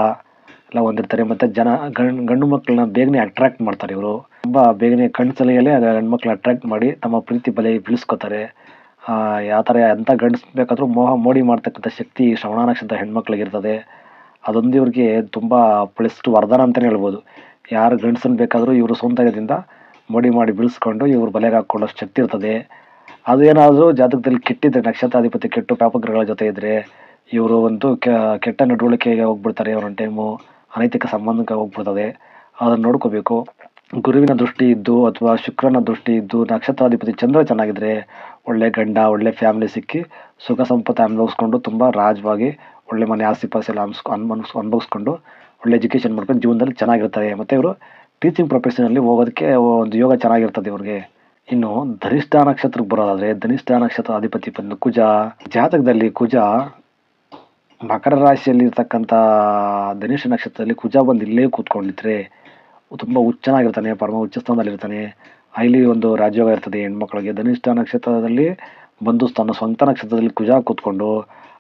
ಎಲ್ಲ ಹೊಂದಿರ್ತಾರೆ ಮತ್ತು ಜನ, ಗಂಡು ಗಂಡು ಮಕ್ಕಳನ್ನ ಬೇಗನೆ ಅಟ್ರಾಕ್ಟ್ ಮಾಡ್ತಾರೆ ಇವರು. ತುಂಬ ಬೇಗನೆ ಕಣ್ಣು ಸಲಿಗೆಯಲ್ಲೇ ಗಂಡು ಮಕ್ಕಳನ್ನ ಅಟ್ರಾಕ್ಟ್ ಮಾಡಿ ತಮ್ಮ ಪ್ರೀತಿ ಬಲೆ ಬೀಳಿಸ್ಕೋತಾರೆ. ಯಾವ ಥರ ಎಂಥ ಗಂಡಸ್ ಬೇಕಾದರೂ ಮೋಹ ಮೋಡಿ ಮಾಡ್ತಕ್ಕಂಥ ಶಕ್ತಿ ಶ್ರವಣ ನಕ್ಷತ್ರ ಹೆಣ್ಮಕ್ಳಿಗಿರ್ತದೆ ಅದೊಂದು ಇವ್ರಿಗೆ ತುಂಬ ಪ್ಲಸ್ ವರದಾನ ಅಂತಲೇ ಹೇಳ್ಬೋದು. ಯಾರು ಗಂಡಸನ್ನು ಬೇಕಾದರೂ ಇವರು ಸೌಂದರ್ಯದಿಂದ ಮೋಡಿ ಮಾಡಿ ಬೀಳಿಸ್ಕೊಂಡು ಇವ್ರು ಬಲೆಗೆ ಹಾಕ್ಕೊಳ್ಳೋ ಶಕ್ತಿ ಇರ್ತದೆ. ಅದು ಏನಾದರೂ ಜಾತಕದಲ್ಲಿ ಕೆಟ್ಟಿದ್ದರೆ ನಕ್ಷತ್ರಾಧಿಪತಿ ಕೆಟ್ಟು ಪಾಪಗ್ರಹಗಳ ಜೊತೆ ಇದ್ದರೆ ಇವರು ಒಂದು ಕೆಟ್ಟ ನಡವಳಿಕೆಗೆ ಹೋಗ್ಬಿಡ್ತಾರೆ ಒಂದೊಂದು ಟೈಮು ಅನೈತಿಕ ಸಂಬಂಧಕ್ಕೆ ಹೋಗ್ಬಿಡ್ತದೆ ಅದನ್ನು ನೋಡ್ಕೋಬೇಕು. ಗುರುವಿನ ದೃಷ್ಟಿ ಇದ್ದು ಅಥವಾ ಶುಕ್ರನ ದೃಷ್ಟಿ ಇದ್ದು ನಕ್ಷತ್ರಾಧಿಪತಿ ಚಂದ್ರ ಚೆನ್ನಾಗಿದ್ರೆ ಒಳ್ಳೆ ಗಂಡ, ಒಳ್ಳೆ ಫ್ಯಾಮಿಲಿ ಸಿಕ್ಕಿ ಸುಖ ಸಂಪತ್ತು ಅನುಭವಿಸ್ಕೊಂಡು ತುಂಬ ರಾಜವಾಗಿ ಒಳ್ಳೆ ಮನೆ, ಆಸ್ತಿ ಎಲ್ಲ ಅನ್ಸ್ ಅನ್ಮನ್ಸ್ ಅನುಭವಿಸ್ಕೊಂಡು ಒಳ್ಳೆ ಎಜುಕೇಷನ್ ಮಾಡ್ಕೊಂಡು ಜೀವನದಲ್ಲಿ ಚೆನ್ನಾಗಿರ್ತಾರೆ. ಮತ್ತು ಇವರು ಟೀಚಿಂಗ್ ಪ್ರೊಫೆಷನಲ್ಲಿ ಹೋಗೋದಕ್ಕೆ ಒಂದು ಯೋಗ ಚೆನ್ನಾಗಿರ್ತದೆ ಇವ್ರಿಗೆ. ಇನ್ನು ಧನಿಷ್ಠ ನಕ್ಷತ್ರಕ್ಕೆ ಬರೋದಾದರೆ ಧನಿಷ್ಠ ನಕ್ಷತ್ರ ಅಧಿಪತಿ ಬಂದು ಕುಜ. ಜಾತಕದಲ್ಲಿ ಕುಜ ಮಕರ ರಾಶಿಯಲ್ಲಿ ಇರ್ತಕ್ಕಂಥ ಧನುಷ ನಕ್ಷತ್ರದಲ್ಲಿ ಕುಜ ಬಂದು ಇಲ್ಲೇ ಕೂತ್ಕೊಂಡಿದ್ರೆ ತುಂಬ ಹುಚ್ಚನಾಗಿರ್ತಾನೆ, ಪರಮ ಉಚ್ಚ ಸ್ಥಾನದಲ್ಲಿರ್ತಾನೆ ಅಲ್ಲಿ ಒಂದು ರಾಜ್ಯೋಗ ಇರ್ತದೆ ಹೆಣ್ಮಕ್ಳಿಗೆ. ಧನಿಷ್ಠ ನಕ್ಷತ್ರದಲ್ಲಿ ಬಂದು ತನ್ನ ಸ್ವಂತ ನಕ್ಷತ್ರದಲ್ಲಿ ಕುಜ ಕೂತ್ಕೊಂಡು,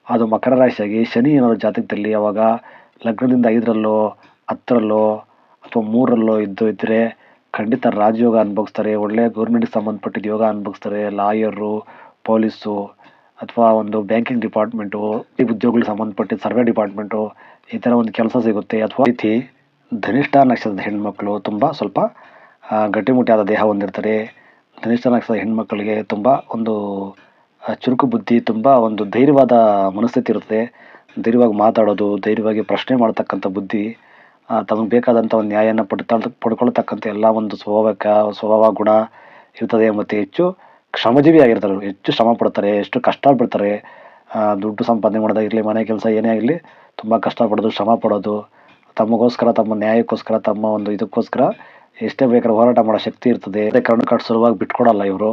ಅದು ಮಕರ ರಾಶಿಯಾಗಿ ಶನಿ ಏನಾದ್ರು ಜಾತಕದಲ್ಲಿ ಅವಾಗ ಲಗ್ನದಿಂದ ಐದರಲ್ಲೋ, ಹತ್ತರಲ್ಲೋ ಅಥವಾ ಮೂರರಲ್ಲೋ ಇದ್ದು ಇದ್ದರೆ ಖಂಡಿತ ರಾಜಯೋಗ ಅನುಭವಿಸ್ತಾರೆ. ಒಳ್ಳೆ ಗೌರ್ಮೆಂಟ್ಗೆ ಸಂಬಂಧಪಟ್ಟಿದ್ದ ಯೋಗ ಅನುಭವಿಸ್ತಾರೆ. ಲಾಯರು, ಪೊಲೀಸು ಅಥವಾ ಒಂದು ಬ್ಯಾಂಕಿಂಗ್ ಡಿಪಾರ್ಟ್ಮೆಂಟು ಈ ಉದ್ಯೋಗಗಳಿಗೆ ಸಂಬಂಧಪಟ್ಟಿದ್ದ ಸರ್ವೆ ಡಿಪಾರ್ಟ್ಮೆಂಟು ಈ ಥರ ಒಂದು ಕೆಲಸ ಸಿಗುತ್ತೆ. ಅಥವಾ ರೀತಿ ಧನಿಷ್ಠ ನಕ್ಷತ್ರದ ಹೆಣ್ಣುಮಕ್ಕಳು ತುಂಬ ಸ್ವಲ್ಪ ಗಟ್ಟಿಮುಟ್ಟಿಯಾದ ದೇಹ ಹೊಂದಿರ್ತಾರೆ. ಧನಿಷ್ಠ ನಕ್ಷತ್ರದ ಹೆಣ್ಣುಮಕ್ಕಳಿಗೆ ತುಂಬ ಒಂದು ಚುರುಕು ಬುದ್ಧಿ, ತುಂಬ ಒಂದು ಧೈರ್ಯವಾದ ಮನಸ್ಥಿತಿ ಇರುತ್ತೆ. ಧೈರ್ಯವಾಗಿ ಮಾತಾಡೋದು, ಧೈರ್ಯವಾಗಿ ಪ್ರಶ್ನೆ ಮಾಡ್ತಕ್ಕಂಥ ಬುದ್ಧಿ ತಮಗೆ ಬೇಕಾದಂಥ ಒಂದು ನ್ಯಾಯನ ಪಡ್ತಾ, ಪಡ್ಕೊಳ್ತಕ್ಕಂಥ ಎಲ್ಲ ಒಂದು ಸ್ವಭಾವಕ, ಸ್ವಭಾವ ಗುಣ ಇರ್ತದೆ. ಮತ್ತು ಹೆಚ್ಚು ಶ್ರಮಜೀವಿ ಆಗಿರ್ತಾರೆ ಅವರು ಹೆಚ್ಚು ಶ್ರಮ ಪಡ್ತಾರೆ, ಎಷ್ಟು ಕಷ್ಟ ಪಡ್ತಾರೆ ದುಡ್ಡು ಸಂಪಾದನೆ ಮಾಡೋದಾಗಿರಲಿ ಮನೆ ಕೆಲಸ ಏನೇ ಆಗಲಿ ತುಂಬ ಕಷ್ಟಪಡೋದು, ಶ್ರಮ ಪಡೋದು. ತಮಗೋಸ್ಕರ, ತಮ್ಮ ನ್ಯಾಯಕ್ಕೋಸ್ಕರ, ತಮ್ಮ ಒಂದು ಇದಕ್ಕೋಸ್ಕರ ಎಷ್ಟೇ ಬೇಕಾದ್ರೆ ಹೋರಾಟ ಮಾಡೋ ಶಕ್ತಿ ಇರ್ತದೆ. ಅದೇ ಕಾರಣಕ್ಕೆ ಸುಲಭವಾಗಿ ಬಿಟ್ಕೊಡಲ್ಲ ಇವರು.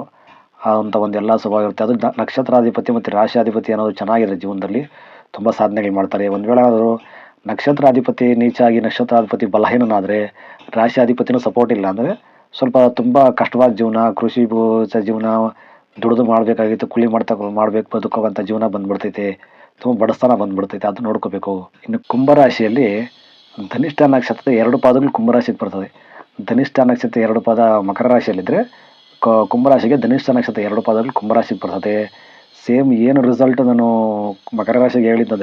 ಅಂತ ಒಂದು ಎಲ್ಲ ಸ್ವಭಾವ ಇರುತ್ತೆ ಅದು ನಕ್ಷತ್ರಾಧಿಪತಿ ಮತ್ತು ರಾಶಿಯಾಧಿಪತಿ ಅನ್ನೋದು ಚೆನ್ನಾಗಿದೆ ಜೀವನದಲ್ಲಿ. ತುಂಬ ಸಾಧನೆಗಳು ಮಾಡ್ತಾರೆ. ಒಂದು ವೇಳೆ ಆದರೂ ನಕ್ಷತ್ರಾಧಿಪತಿ ನೀಚಾಗಿ ನಕ್ಷತ್ರಾಧಿಪತಿ ಬಲಹೀನನಾದರೆ ರಾಶಿಯಾಧಿಪತಿನೂ ಸಪೋರ್ಟ್ ಇಲ್ಲ ಅಂದರೆ ಸ್ವಲ್ಪ ತುಂಬ ಕಷ್ಟವಾದ ಜೀವನ, ಕೃಷಿ ಜೀವನ ದುಡಿದು ಮಾಡಬೇಕಾಗಿತ್ತು, ಕೂಲಿ ಮಾಡ್ತಾ ಮಾಡ್ಬೇಕು ಬದುಕುವಂಥ ಜೀವನ ಬಂದ್ಬಿಡ್ತೈತೆ, ತುಂಬ ಬಡಸ್ತನ ಬಂದ್ಬಿಡ್ತೈತೆ, ಅದು ನೋಡ್ಕೋಬೇಕು. ಇನ್ನು ಕುಂಭರಾಶಿಯಲ್ಲಿ ಧನಿಷ್ಠ ನಕ್ಷತ್ರದ ಎರಡು ಪಾದಗಳು ಕುಂಭರಾಶಿಗೆ ಬರ್ತದೆ. ಧನಿಷ್ಠ ನಕ್ಷತ್ರ ಎರಡು ಪಾದ ಮಕರ ರಾಶಿಯಲ್ಲಿದ್ದರೆ ಕ- ಕುಂಭರಾಶಿಗೆ ಧನಿಷ್ಠ ನಕ್ಷತ್ರ ಎರಡು ಪಾದಗಳು ಕುಂಭರಾಶಿಗೆ ಬರ್ತದೆ. ಸೇಮ್ ಏನು ರಿಸಲ್ಟ್ ನಾನು ಮಕರ ರಾಶಿಗೆ ಹೇಳಿದ್ದು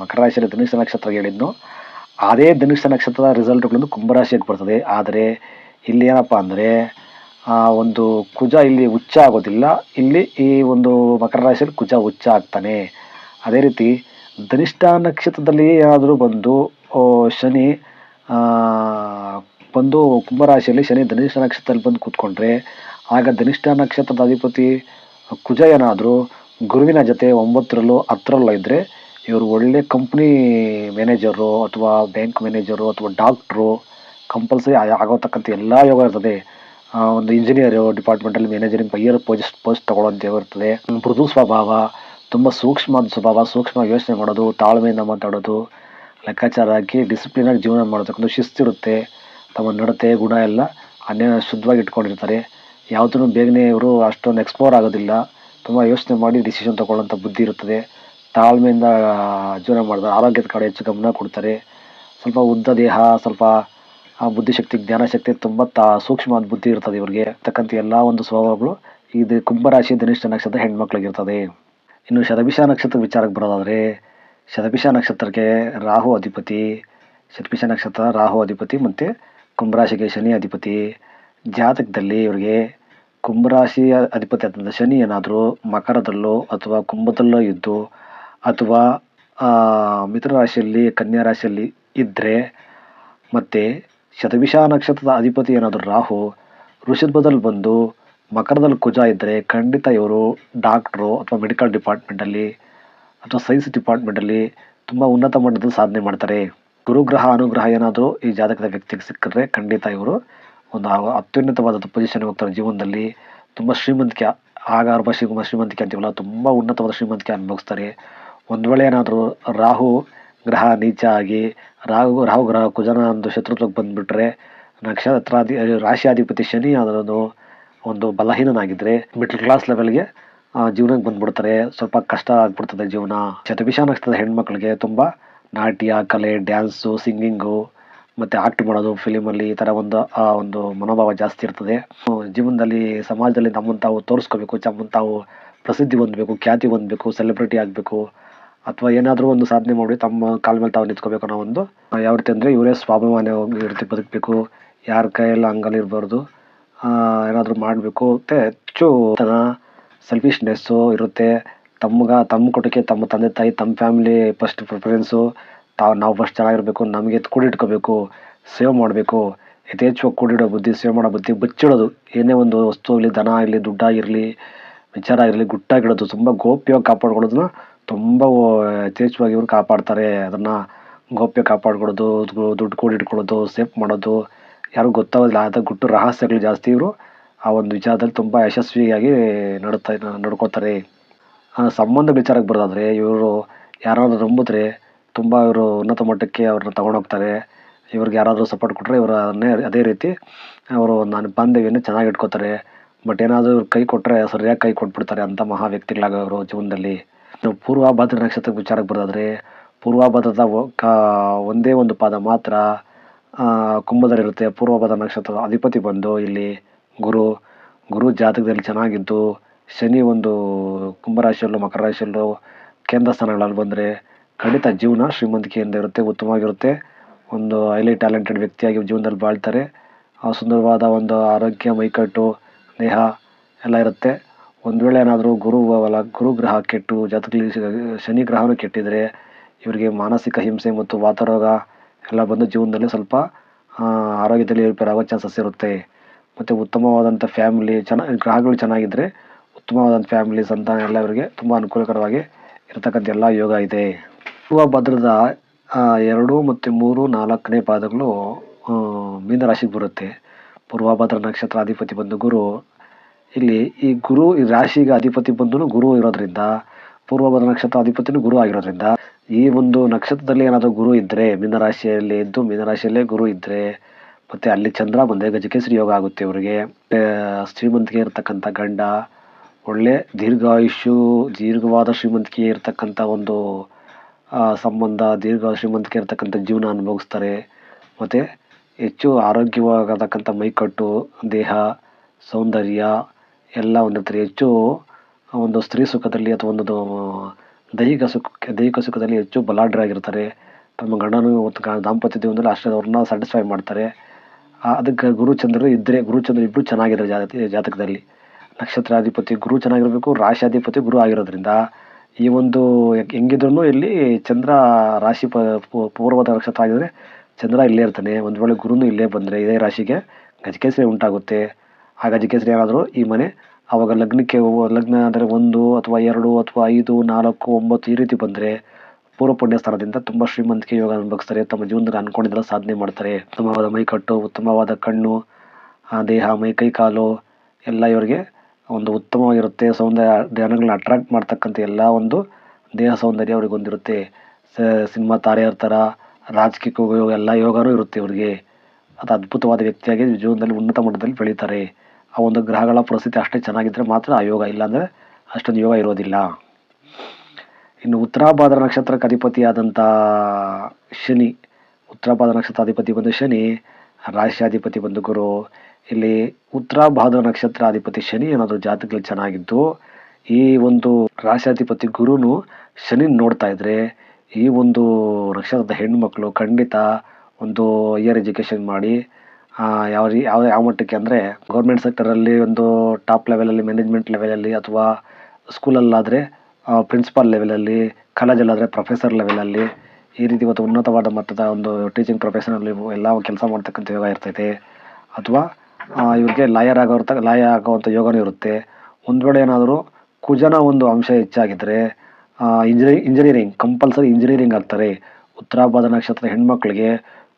ಮಕರ ರಾಶಿಯಲ್ಲಿ ಧನಿಷ್ಠ ನಕ್ಷತ್ರ ಹೇಳಿದ್ನು, ಅದೇ ಧನಿಷ್ಠ ನಕ್ಷತ್ರದ ರಿಸಲ್ಟ್ಗಳನ್ನು ಕುಂಭರಾಶಿಗೆ ಬರ್ತದೆ. ಆದರೆ ಇಲ್ಲಿ ಏನಪ್ಪ ಅಂದರೆ ಒಂದು ಕುಜ ಇಲ್ಲಿ ಉಚ್ಚ ಆಗೋದಿಲ್ಲ. ಇಲ್ಲಿ ಈ ಒಂದು ಮಕರ ರಾಶಿಯಲ್ಲಿ ಕುಜ ಉಚ್ಚ ಆಗ್ತಾನೆ. ಅದೇ ರೀತಿ ಧನಿಷ್ಠ ನಕ್ಷತ್ರದಲ್ಲಿ ಏನಾದರೂ ಬಂದು ಶನಿ ಬಂದು ಕುಂಭರಾಶಿಯಲ್ಲಿ ಶನಿ ಧನಿಷ್ಠ ನಕ್ಷತ್ರದಲ್ಲಿ ಬಂದು ಕೂತ್ಕೊಂಡ್ರೆ, ಆಗ ಧನಿಷ್ಠ ನಕ್ಷತ್ರದ ಅಧಿಪತಿ ಕುಜ ಏನಾದರೂ ಗುರುವಿನ ಜೊತೆ ಒಂಬತ್ತರಲ್ಲೋ ಹತ್ತರಲ್ಲೋ ಇದ್ದರೆ ಇವರು ಒಳ್ಳೆ ಕಂಪ್ನಿ ಮ್ಯಾನೇಜರು ಅಥವಾ ಬ್ಯಾಂಕ್ ಮ್ಯಾನೇಜರು ಅಥವಾ ಡಾಕ್ಟ್ರು ಕಂಪಲ್ಸರಿ ಆಗೋತಕ್ಕಂಥ ಎಲ್ಲ ಯೋಗ ಇರ್ತದೆ. ಒಂದು ಇಂಜಿನಿಯರ್ ಡಿಪಾರ್ಟ್ಮೆಂಟಲ್ಲಿ ಮ್ಯಾನೇಜರಿಂಗ್ ಹೈಯರ್ ಪೋಸ್ಟ್ ಪೋಸ್ಟ್ ತಗೊಳ್ಳೋಂಥ ಇರ್ತದೆ ಮೃದು ಸ್ವಭಾವ, ತುಂಬ ಸೂಕ್ಷ್ಮ ಸ್ವಭಾವ ಸೂಕ್ಷ್ಮ ಯೋಚನೆ ಮಾಡೋದು, ತಾಳ್ಮೆಯಿಂದ ಮಾತಾಡೋದು, ಲೆಕ್ಕಾಚಾರ ಹಾಕಿ ಡಿಸಿಪ್ಲಿನಾಗಿ ಜೀವನ ಮಾಡತಕ್ಕಂಥ ಶಿಸ್ತಿರುತ್ತೆ ತಮ್ಮ ನಡತೆ, ಗುಣ ಎಲ್ಲ ಅನ್ಯ ಶುದ್ಧವಾಗಿ ಇಟ್ಕೊಂಡಿರ್ತಾರೆ. ಯಾವುದನ್ನು ಬೇಗನೆ ಇವರು ಅಷ್ಟೊಂದು ಎಕ್ಸ್ಪ್ಲೋರ್ ಆಗೋದಿಲ್ಲ. ತುಂಬ ಯೋಚನೆ ಮಾಡಿ ಡಿಸಿಷನ್ ತೊಗೊಳ್ಳೋಂಥ ಬುದ್ಧಿ ಇರುತ್ತದೆ ತಾಳ್ಮೆಯಿಂದ ಜೀವನ ಮಾಡ್ತಾರೆ. ಆರೋಗ್ಯದ ಕಡೆ ಹೆಚ್ಚು ಗಮನ ಕೊಡ್ತಾರೆ. ಸ್ವಲ್ಪ ಉದ್ದ ದೇಹ, ಸ್ವಲ್ಪ ಆ ಬುದ್ಧಿಶಕ್ತಿ, ಜ್ಞಾನಶಕ್ತಿ ತುಂಬ ತಾ ಸೂಕ್ಷ್ಮವಾದ ಬುದ್ಧಿ ಇರ್ತದೆ ಇವರಿಗೆ. ಇರ್ತಕ್ಕಂಥ ಎಲ್ಲ ಒಂದು ಸ್ವಭಾವಗಳು ಇದು ಕುಂಭರಾಶಿ, ಧನಿಷ್ಠ ನಕ್ಷತ್ರ ಹೆಣ್ಮಕ್ಳಿಗಿರ್ತದೆ. ಇನ್ನು ಶತಭಿಷ ನಕ್ಷತ್ರ ವಿಚಾರಕ್ಕೆ ಬರೋದಾದರೆ, ಶತಭಿಷ ನಕ್ಷತ್ರಕ್ಕೆ ರಾಹು ಅಧಿಪತಿ, ಶತಭಿಷ ನಕ್ಷತ್ರ ರಾಹು ಅಧಿಪತಿ ಮತ್ತು ಕುಂಭರಾಶಿಗೆ ಶನಿ ಅಧಿಪತಿ. ಜಾತಕದಲ್ಲಿ ಇವರಿಗೆ ಕುಂಭರಾಶಿಯ ಅಧಿಪತಿ ಆದಂಥ ಶನಿ ಏನಾದರೂ ಮಕರದಲ್ಲೋ ಅಥವಾ ಕುಂಭದಲ್ಲೋ ಇದ್ದು ಅಥವಾ ಮಿಥುನ ರಾಶಿಯಲ್ಲಿ, ಕನ್ಯಾ ರಾಶಿಯಲ್ಲಿ ಇದ್ದರೆ ಮತ್ತು ಶತಭಿಷ ನಕ್ಷತ್ರದ ಅಧಿಪತಿ ಏನಾದರೂ ರಾಹು ವೃಷಭದಲ್ಲಿ ಬಂದು ಮಕರದಲ್ಲಿ ಕುಜ ಇದ್ದರೆ ಖಂಡಿತ ಇವರು ಡಾಕ್ಟ್ರು ಅಥವಾ ಮೆಡಿಕಲ್ ಡಿಪಾರ್ಟ್ಮೆಂಟಲ್ಲಿ ಅಥವಾ ಸೈನ್ಸ್ ಡಿಪಾರ್ಟ್ಮೆಂಟಲ್ಲಿ ತುಂಬ ಉನ್ನತ ಮಟ್ಟದ ಸಾಧನೆ ಮಾಡ್ತಾರೆ. ಗುರುಗ್ರಹ, ಅನುಗ್ರಹ ಏನಾದರೂ ಈ ಜಾತಕದ ವ್ಯಕ್ತಿಗೆ ಸಿಕ್ಕಿದ್ರೆ ಖಂಡಿತ ಇವರು ಒಂದು ಅತ್ಯುನ್ನತವಾದ ಪೊಸಿಷನ್ಗೆ ಹೋಗ್ತಾರೆ. ಜೀವನದಲ್ಲಿ ತುಂಬ ಶ್ರೀಮಂತಿಕೆ ಆಗಾರ್ಭ ಶ್ರೀಮ ಶ್ರೀಮಂತಿಕೆ ಅಂತೀವಲ್ಲ, ತುಂಬ ಉನ್ನತವಾದ ಶ್ರೀಮಂತಿಕೆ ಅನುಭವಿಸ್ತಾರೆ. ಒಂದು ವೇಳೆ ಏನಾದರೂ ರಾಹು ಗ್ರಹ ನೀಚ ಆಗಿ ರಾಹು ರಾಹು ಗ್ರಹ ಕುಜನ ಒಂದು ಶತ್ರುತ್ವಕ್ಕೆ ಬಂದುಬಿಟ್ರೆ ನಕ್ಷತ್ರಾಧಿ ರಾಶಿಯಾಧಿಪತಿ ಶನಿ ಅದರದು ಒಂದು ಬಲಹೀನನಾಗಿದ್ದರೆ ಮಿಡ್ಲ್ ಕ್ಲಾಸ್ ಲೆವೆಲ್ಗೆ ಜೀವನಕ್ಕೆ ಬಂದುಬಿಡ್ತಾರೆ. ಸ್ವಲ್ಪ ಕಷ್ಟ ಆಗ್ಬಿಡ್ತದೆ ಜೀವನ. ಶತಭಿಷ ನಕ್ಷತ್ರದ ಹೆಣ್ಮಕ್ಳಿಗೆ ತುಂಬ ನಾಟ್ಯ, ಕಲೆ ಡ್ಯಾನ್ಸು ಸಿಂಗಿಂಗು ಮತ್ತು ಆಕ್ಟ್ ಮಾಡೋದು ಫಿಲಿಮಲ್ಲಿ ಈ ಥರ ಒಂದು, ಆ, ಒಂದು ಮನೋಭಾವ ಜಾಸ್ತಿ ಇರ್ತದೆ. ಜೀವನದಲ್ಲಿ, ಸಮಾಜದಲ್ಲಿ ನಮ್ಮನ್ನು ತಾವು ತೋರಿಸ್ಕೋಬೇಕು ತಮ್ಮನ್ನು ಪ್ರಸಿದ್ಧಿ ಹೊಂದಬೇಕು, ಖ್ಯಾತಿ ಹೊಂದಬೇಕು ಸೆಲೆಬ್ರಿಟಿ ಆಗಬೇಕು. ಅಥವಾ ಏನಾದರೂ ಒಂದು ಸಾಧನೆ ಮಾಡಿ ತಮ್ಮ ಕಾಲ ಮೇಲೆ ತಾವು ನಿಂತ್ಕೋಬೇಕು ಅನ್ನೋ ಒಂದು ಯಾವ ರೀತಿ ಅಂದರೆ ಇವರೇ ಸ್ವಾಭಿಮಾನ ರೀತಿ ಬದುಕಬೇಕು, ಯಾರ ಕೈಯೆಲ್ಲ ಹಂಗಲ್ಲಿ ಇರಬಾರ್ದು ಏನಾದರೂ ಮಾಡಬೇಕು. ಮತ್ತು ಹೆಚ್ಚು ತನ ಸೆಲ್ಫಿಶ್ನೆಸ್ಸು ಇರುತ್ತೆ. ತಮ್ಗೆ, ತಮ್ಮ ಕೊಟ್ಟಕ್ಕೆ ತಮ್ಮ ತಂದೆ, ತಾಯಿ, ತಮ್ಮ ಫ್ಯಾಮಿಲಿ ಫಸ್ಟ್ ಪ್ರಿಫರೆನ್ಸು ತಾವು, ನಾವು ಫಸ್ಟ್ ಚೆನ್ನಾಗಿರಬೇಕು, ನಮಗೆ ಕೂಡಿಟ್ಕೋಬೇಕು ಸೇವ್ ಮಾಡಬೇಕು. ಯಥೇಚ್ಛವಾಗಿ ಕೂಡಿಡೋ ಬುದ್ಧಿ, ಸೇವ್ ಮಾಡೋ ಬುದ್ಧಿ ಬಚ್ಚಿಡೋದು. ಏನೇ ಒಂದು ವಸ್ತು ಆಗಲಿ ದನ ಆಗಲಿ, ದುಡ್ಡಾಗಿರಲಿ, ವಿಚಾರ ಆಗಿರಲಿ ಗುಟ್ಟಾಗಿಡೋದು, ತುಂಬ ಗೋಪ್ಯವಾಗಿ ಕಾಪಾಡ್ಕೊಳ್ಳೋದನ್ನ ತುಂಬ ಯಥೇಚ್ಛವಾಗಿ ಇವರು ಕಾಪಾಡ್ತಾರೆ. ಅದನ್ನು ಗೋಪ್ಯ ಕಾಪಾಡ್ಕೊಳ್ಳೋದು ದುಡ್ಡು ಕೂಡಿಟ್ಕೊಳ್ಳೋದು ಸೇಫ್ ಮಾಡೋದು ಯಾರಿಗೂ ಗೊತ್ತಾಗೋದಿಲ್ಲ. ಆದ ಗುಟ್ಟು ರಹಸ್ಯಗಳು ಜಾಸ್ತಿ ಇವರು. ಆ ಒಂದು ವಿಚಾರದಲ್ಲಿ ತುಂಬ ಯಶಸ್ವಿಯಾಗಿ ನಡುತ್ತಾ ನಡ್ಕೋತಾರೆ. ಆ, ಸಂಬಂಧ ವಿಚಾರಕ್ಕೆ ಬರೋದಾದರೆ ಇವರು ಯಾರಾದರೂ ನಂಬಿದ್ರೆ ತುಂಬ ಇವರು ಉನ್ನತ ಮಟ್ಟಕ್ಕೆ ಅವ್ರನ್ನ ತಗೊಂಡೋಗ್ತಾರೆ. ಇವ್ರಿಗೆ ಯಾರಾದರೂ ಸಪೋರ್ಟ್ ಕೊಟ್ಟರೆ ಇವರು ಅದನ್ನೇ ಅದೇ ರೀತಿ ಅವರು ನಾನು ಬಾಂಧವ್ಯನ ಚೆನ್ನಾಗಿ ಇಟ್ಕೋತಾರೆ. ಬಟ್ ಏನಾದರೂ ಇವ್ರು ಕೈ ಕೊಟ್ಟರೆ ಸರಿಯಾಗಿ ಕೈ ಕೊಟ್ಬಿಡ್ತಾರೆ ಅಂಥ ಮಹಾ ವ್ಯಕ್ತಿಗಳಾಗೋರು ಜೀವನದಲ್ಲಿ. ಇನ್ನು ಪೂರ್ವಭಾದ್ರ ನಕ್ಷತ್ರ ವಿಚಾರಕ್ಕೆ ಬರೋದಾದರೆ, ಪೂರ್ವಭದ್ರದ ಕಾ, ಒಂದೇ ಒಂದು ಪಾದ ಮಾತ್ರ ಕುಂಭದಲ್ಲಿರುತ್ತೆ. ಪೂರ್ವಭದ್ರ ನಕ್ಷತ್ರದ ಅಧಿಪತಿ ಬಂದು ಇಲ್ಲಿ ಗುರು ಗುರು ಜಾತಕದಲ್ಲಿ ಚೆನ್ನಾಗಿದ್ದು, ಶನಿ ಒಂದು ಕುಂಭರಾಶಿಯಲ್ಲೂ, ಮಕರ ರಾಶಿಯಲ್ಲೂ ಕೇಂದ್ರ ಸ್ಥಾನಗಳಲ್ಲಿ ಬಂದರೆ ಖಂಡಿತ ಜೀವನ ಶ್ರೀಮಂತಿಕೆಯಿಂದ ಇರುತ್ತೆ, ಉತ್ತಮವಾಗಿರುತ್ತೆ. ಒಂದು ಹೈಲಿ ಟ್ಯಾಲೆಂಟೆಡ್ ವ್ಯಕ್ತಿಯಾಗಿ ಜೀವನದಲ್ಲಿ ಬಾಳ್ತಾರೆ. ಸುಂದರವಾದ ಒಂದು ಆರೋಗ್ಯ, ಮೈಕಟ್ಟು, ದೇಹ ಎಲ್ಲ ಇರುತ್ತೆ. ಒಂದು ವೇಳೆ ಏನಾದರೂ ಗುರು ಅಲ್ಲ ಗುರು ಗ್ರಹ ಕೆಟ್ಟು ಜಾತಕದಲ್ಲಿ ಶನಿ ಗ್ರಹನೂ ಕೆಟ್ಟಿದ್ದರೆ ಇವರಿಗೆ ಮಾನಸಿಕ ಹಿಂಸೆ ಮತ್ತು ವಾತರೋಗ ಎಲ್ಲ ಬಂದು ಜೀವನದಲ್ಲಿ ಸ್ವಲ್ಪ ಆರೋಗ್ಯದಲ್ಲಿ ಏರ್ಪೇರಾಗೋ ಚಾನ್ಸಸ್ ಇರುತ್ತೆ. ಮತ್ತು ಉತ್ತಮವಾದಂಥ ಫ್ಯಾಮಿಲಿ, ಚೆನ್ನ, ಗ್ರಹಗಳು ಚೆನ್ನಾಗಿದ್ದರೆ ಉತ್ತಮವಾದಂಥ ಫ್ಯಾಮಿಲಿ ಸಂತಾನ ಎಲ್ಲ ಇವರಿಗೆ ತುಂಬ ಅನುಕೂಲಕರವಾಗಿ ಇರತಕ್ಕಂಥ ಎಲ್ಲ ಯೋಗ ಇದೆ. ಪೂರ್ವ ಭದ್ರದ ಎರಡು ಮತ್ತು ಮೂರು ನಾಲ್ಕನೇ ಪಾದಗಳು ಮೀನರಾಶಿಗೆ ಬರುತ್ತೆ. ಪೂರ್ವಭದ್ರ ನಕ್ಷತ್ರ ಅಧಿಪತಿ ಬಂದು ಗುರು ಇಲ್ಲಿ ಈ ಗುರು, ಈ ರಾಶಿಗೆ ಅಧಿಪತಿ ಬಂದು ಗುರು ಇರೋದ್ರಿಂದ ಪೂರ್ವಭದ್ರ ನಕ್ಷತ್ರ ಅಧಿಪತಿನೂ ಗುರು ಆಗಿರೋದ್ರಿಂದ, ಈ ಒಂದು ನಕ್ಷತ್ರದಲ್ಲಿ ಏನಾದರೂ ಗುರು ಇದ್ದರೆ ಮೀನರಾಶಿಯಲ್ಲಿ ಇದ್ದು ಮೀನರಾಶಿಯಲ್ಲೇ ಗುರು ಇದ್ದರೆ ಮತ್ತು ಅಲ್ಲಿ ಚಂದ್ರ ಬಂದರೆ ಗಜಕೇಸರಿ ಯೋಗ ಆಗುತ್ತೆ ಇವರಿಗೆ. ಶ್ರೀಮಂತಿಕೆ ಇರತಕ್ಕಂಥ ಗಂಡ, ಒಳ್ಳೆ ದೀರ್ಘಾಯುಷ್ಯು, ದೀರ್ಘವಾದ ಶ್ರೀಮಂತಿಕೆ ಇರತಕ್ಕಂಥ ಒಂದು ಸಂಬಂಧ, ದೀರ್ಘ ಶ್ರೀಮಂತಿಕೆ ಇರತಕ್ಕಂಥ ಜೀವನ ಅನುಭವಿಸ್ತಾರೆ. ಮತ್ತು, ಹೆಚ್ಚು ಆರೋಗ್ಯವಾಗತಕ್ಕಂಥ ಮೈಕಟ್ಟು, ದೇಹ, ಸೌಂದರ್ಯ ಎಲ್ಲ ಒಂದು ಹೆಚ್ಚು ಒಂದು ಸ್ತ್ರೀ ಸುಖದಲ್ಲಿ ಅಥವಾ ಒಂದು ದೈಹಿಕ ಸುಖಕ್ಕೆ ದೈಹಿಕ ಸುಖದಲ್ಲಿ ಹೆಚ್ಚು ಬಲಾಢ್ಯರಾಗಿರ್ತಾರೆ. ತಮ್ಮ ಗಂಡನು ದಾಂಪತ್ಯ ಜೀವನದಲ್ಲಿ ಅಷ್ಟೇ ಅವ್ರನ್ನ ಸ್ಯಾಟಿಸ್ಫೈ ಮಾಡ್ತಾರೆ ಅದಕ್ಕೆ ಗುರುಚಂದ್ರರು ಇದ್ದರೆ ಗುರುಚಂದ್ರ ಇಬ್ಬರು ಚೆನ್ನಾಗಿದ್ದಾರೆ ಜಾತಿ, ಜಾತಕದಲ್ಲಿ. ನಕ್ಷತ್ರಾಧಿಪತಿ ಗುರು ಚೆನ್ನಾಗಿರಬೇಕು, ರಾಶಿಯಾಧಿಪತಿ ಗುರು ಆಗಿರೋದ್ರಿಂದ ಈ ಒಂದು ಹೆಂಗಿದ್ರೂ ಇಲ್ಲಿ ಚಂದ್ರ ರಾಶಿ ಪೂ- ಪೂರ್ವದ ನಕ್ಷತ್ರ ಆಗಿದ್ರೆ ಚಂದ್ರ ಇಲ್ಲೇ ಇರ್ತಾನೆ. ಒಂದು ವೇಳೆ ಗುರುನು ಇಲ್ಲೇ ಬಂದರೆ ಇದೇ ರಾಶಿಗೆ ಗಜಕೇಸರಿ ಉಂಟಾಗುತ್ತೆ. ಆ ಗಜಕೇಸರಿ ಏನಾದರೂ ಈ ಮನೆ ಆವಾಗ ಲಗ್ನಕ್ಕೆ ಲಗ್ನ ಅಂದರೆ ಒಂದು ಅಥವಾ ಎರಡು ಅಥವಾ ಐದು, ನಾಲ್ಕು, ಒಂಬತ್ತು ಈ ರೀತಿ ಬಂದರೆ ಪೂರ್ವ ಪುಣ್ಯ ತುಂಬ ಶ್ರೀಮಂತಿಕೆ ಯೋಗ ಅನುಭವಿಸ್ತಾರೆ. ತಮ್ಮ ಜೀವನದಲ್ಲಿ ಅನ್ಕೊಂಡಿದ್ದೆಲ್ಲ ಸಾಧನೆ ಮಾಡ್ತಾರೆ. ಉತ್ತಮವಾದ ಮೈಕಟ್ಟು ಉತ್ತಮವಾದ ಕಣ್ಣು ದೇಹ, ಮೈ, ಕೈ, ಕಾಲು ಎಲ್ಲ ಇವರಿಗೆ ಒಂದು ಉತ್ತಮವಾಗಿರುತ್ತೆ. ಸೌಂದರ್ಯ ಜನಗಳನ್ನ ಅಟ್ರಾಕ್ಟ್ ಮಾಡ್ತಕ್ಕಂಥ ಎಲ್ಲ ಒಂದು ದೇಹ ಸೌಂದರ್ಯ ಅವ್ರಿಗೆ ಹೊಂದಿರುತ್ತೆ ಸಿನಿಮಾ ತಾರೆಯರ ಥರ, ರಾಜಕೀಯ ಯೋಗ ಎಲ್ಲ ಯೋಗನೂ ಇರುತ್ತೆ ಇವರಿಗೆ. ಅದು ಅದ್ಭುತವಾದ ವ್ಯಕ್ತಿಯಾಗಿ ಜೀವನದಲ್ಲಿ ಉನ್ನತ ಮಟ್ಟದಲ್ಲಿ ಬೆಳೀತಾರೆ. ಆ ಒಂದು ಗ್ರಹಗಳ ಪರಿಸ್ಥಿತಿ ಅಷ್ಟೇ ಚೆನ್ನಾಗಿದ್ದರೆ ಮಾತ್ರ ಆ ಯೋಗ ಇಲ್ಲಾಂದರೆ ಅಷ್ಟೊಂದು ಯೋಗ ಇರೋದಿಲ್ಲ. ಇನ್ನು ಉತ್ತರಾಭಾದ್ರ ನಕ್ಷತ್ರಕ್ಕೆ ಅಧಿಪತಿಯಾದಂಥ ಶನಿ, ಉತ್ತರಾಭಾದ್ರ ನಕ್ಷತ್ರ ಅಧಿಪತಿ ಬಂದು ಶನಿ, ರಾಶಿಯಾಧಿಪತಿ ಬಂದು ಗುರು. ಇಲ್ಲಿ ಉತ್ತರಾಭಾದ್ರ ನಕ್ಷತ್ರ ಅಧಿಪತಿ ಶನಿ ಏನಾದರೂ ಜಾತಕದಲ್ಲಿ ಚೆನ್ನಾಗಿದ್ದು, ಈ ಒಂದು ರಾಶಿಯಾಧಿಪತಿ ಗುರುನು ಶನಿ ನೋಡ್ತಾ ಇದ್ರೆ ಈ ಒಂದು ನಕ್ಷತ್ರದ ಹೆಣ್ಮಕ್ಳು ಖಂಡಿತ ಒಂದು ಹೈಯರ್ ಎಜುಕೇಷನ್ ಮಾಡಿ ಯಾವ ರೀ ಯಾವ ಯಾವ ಮಟ್ಟಕ್ಕೆ ಅಂದರೆ ಗೌರ್ಮೆಂಟ್ ಸೆಕ್ಟರಲ್ಲಿ ಒಂದು ಟಾಪ್ ಲೆವೆಲಲ್ಲಿ ಮ್ಯಾನೇಜ್ಮೆಂಟ್ ಲೆವೆಲಲ್ಲಿ ಅಥವಾ ಸ್ಕೂಲಲ್ಲಾದರೆ ಪ್ರಿನ್ಸಿಪಾಲ್ ಲೆವೆಲಲ್ಲಿ ಕಾಲೇಜಲ್ಲಾದರೆ ಪ್ರೊಫೆಸರ್ ಲೆವೆಲಲ್ಲಿ ಈ ರೀತಿ ಇವತ್ತು ಉನ್ನತವಾದ ಮಟ್ಟದ ಒಂದು ಟೀಚಿಂಗ್ ಪ್ರೊಫೆಷನಲ್ಲಿ ಎಲ್ಲ ಕೆಲಸ ಮಾಡ್ತಕ್ಕಂಥ ಯೋಗ ಇರ್ತೈತೆ. ಅಥವಾ ಇವ್ರಿಗೆ ಲಾಯರ್ ಆಗೋ ಲಾಯರ್ ಆಗೋವಂಥ ಯೋಗನೂ ಇರುತ್ತೆ. ಒಂದು ವೇಳೆ ಏನಾದರೂ ಕುಜನ ಒಂದು ಅಂಶ ಹೆಚ್ಚಾಗಿದ್ದರೆ ಇಂಜಿನಿಯರಿಂಗ್ ಇಂಜಿನಿಯರಿಂಗ್ ಕಂಪಲ್ಸರಿ ಇಂಜಿನಿಯರಿಂಗ್ ಆಗ್ತಾರೆ. ಉತ್ತರಾಭಾದ ನಕ್ಷತ್ರ ಹೆಣ್ಮಕ್ಳಿಗೆ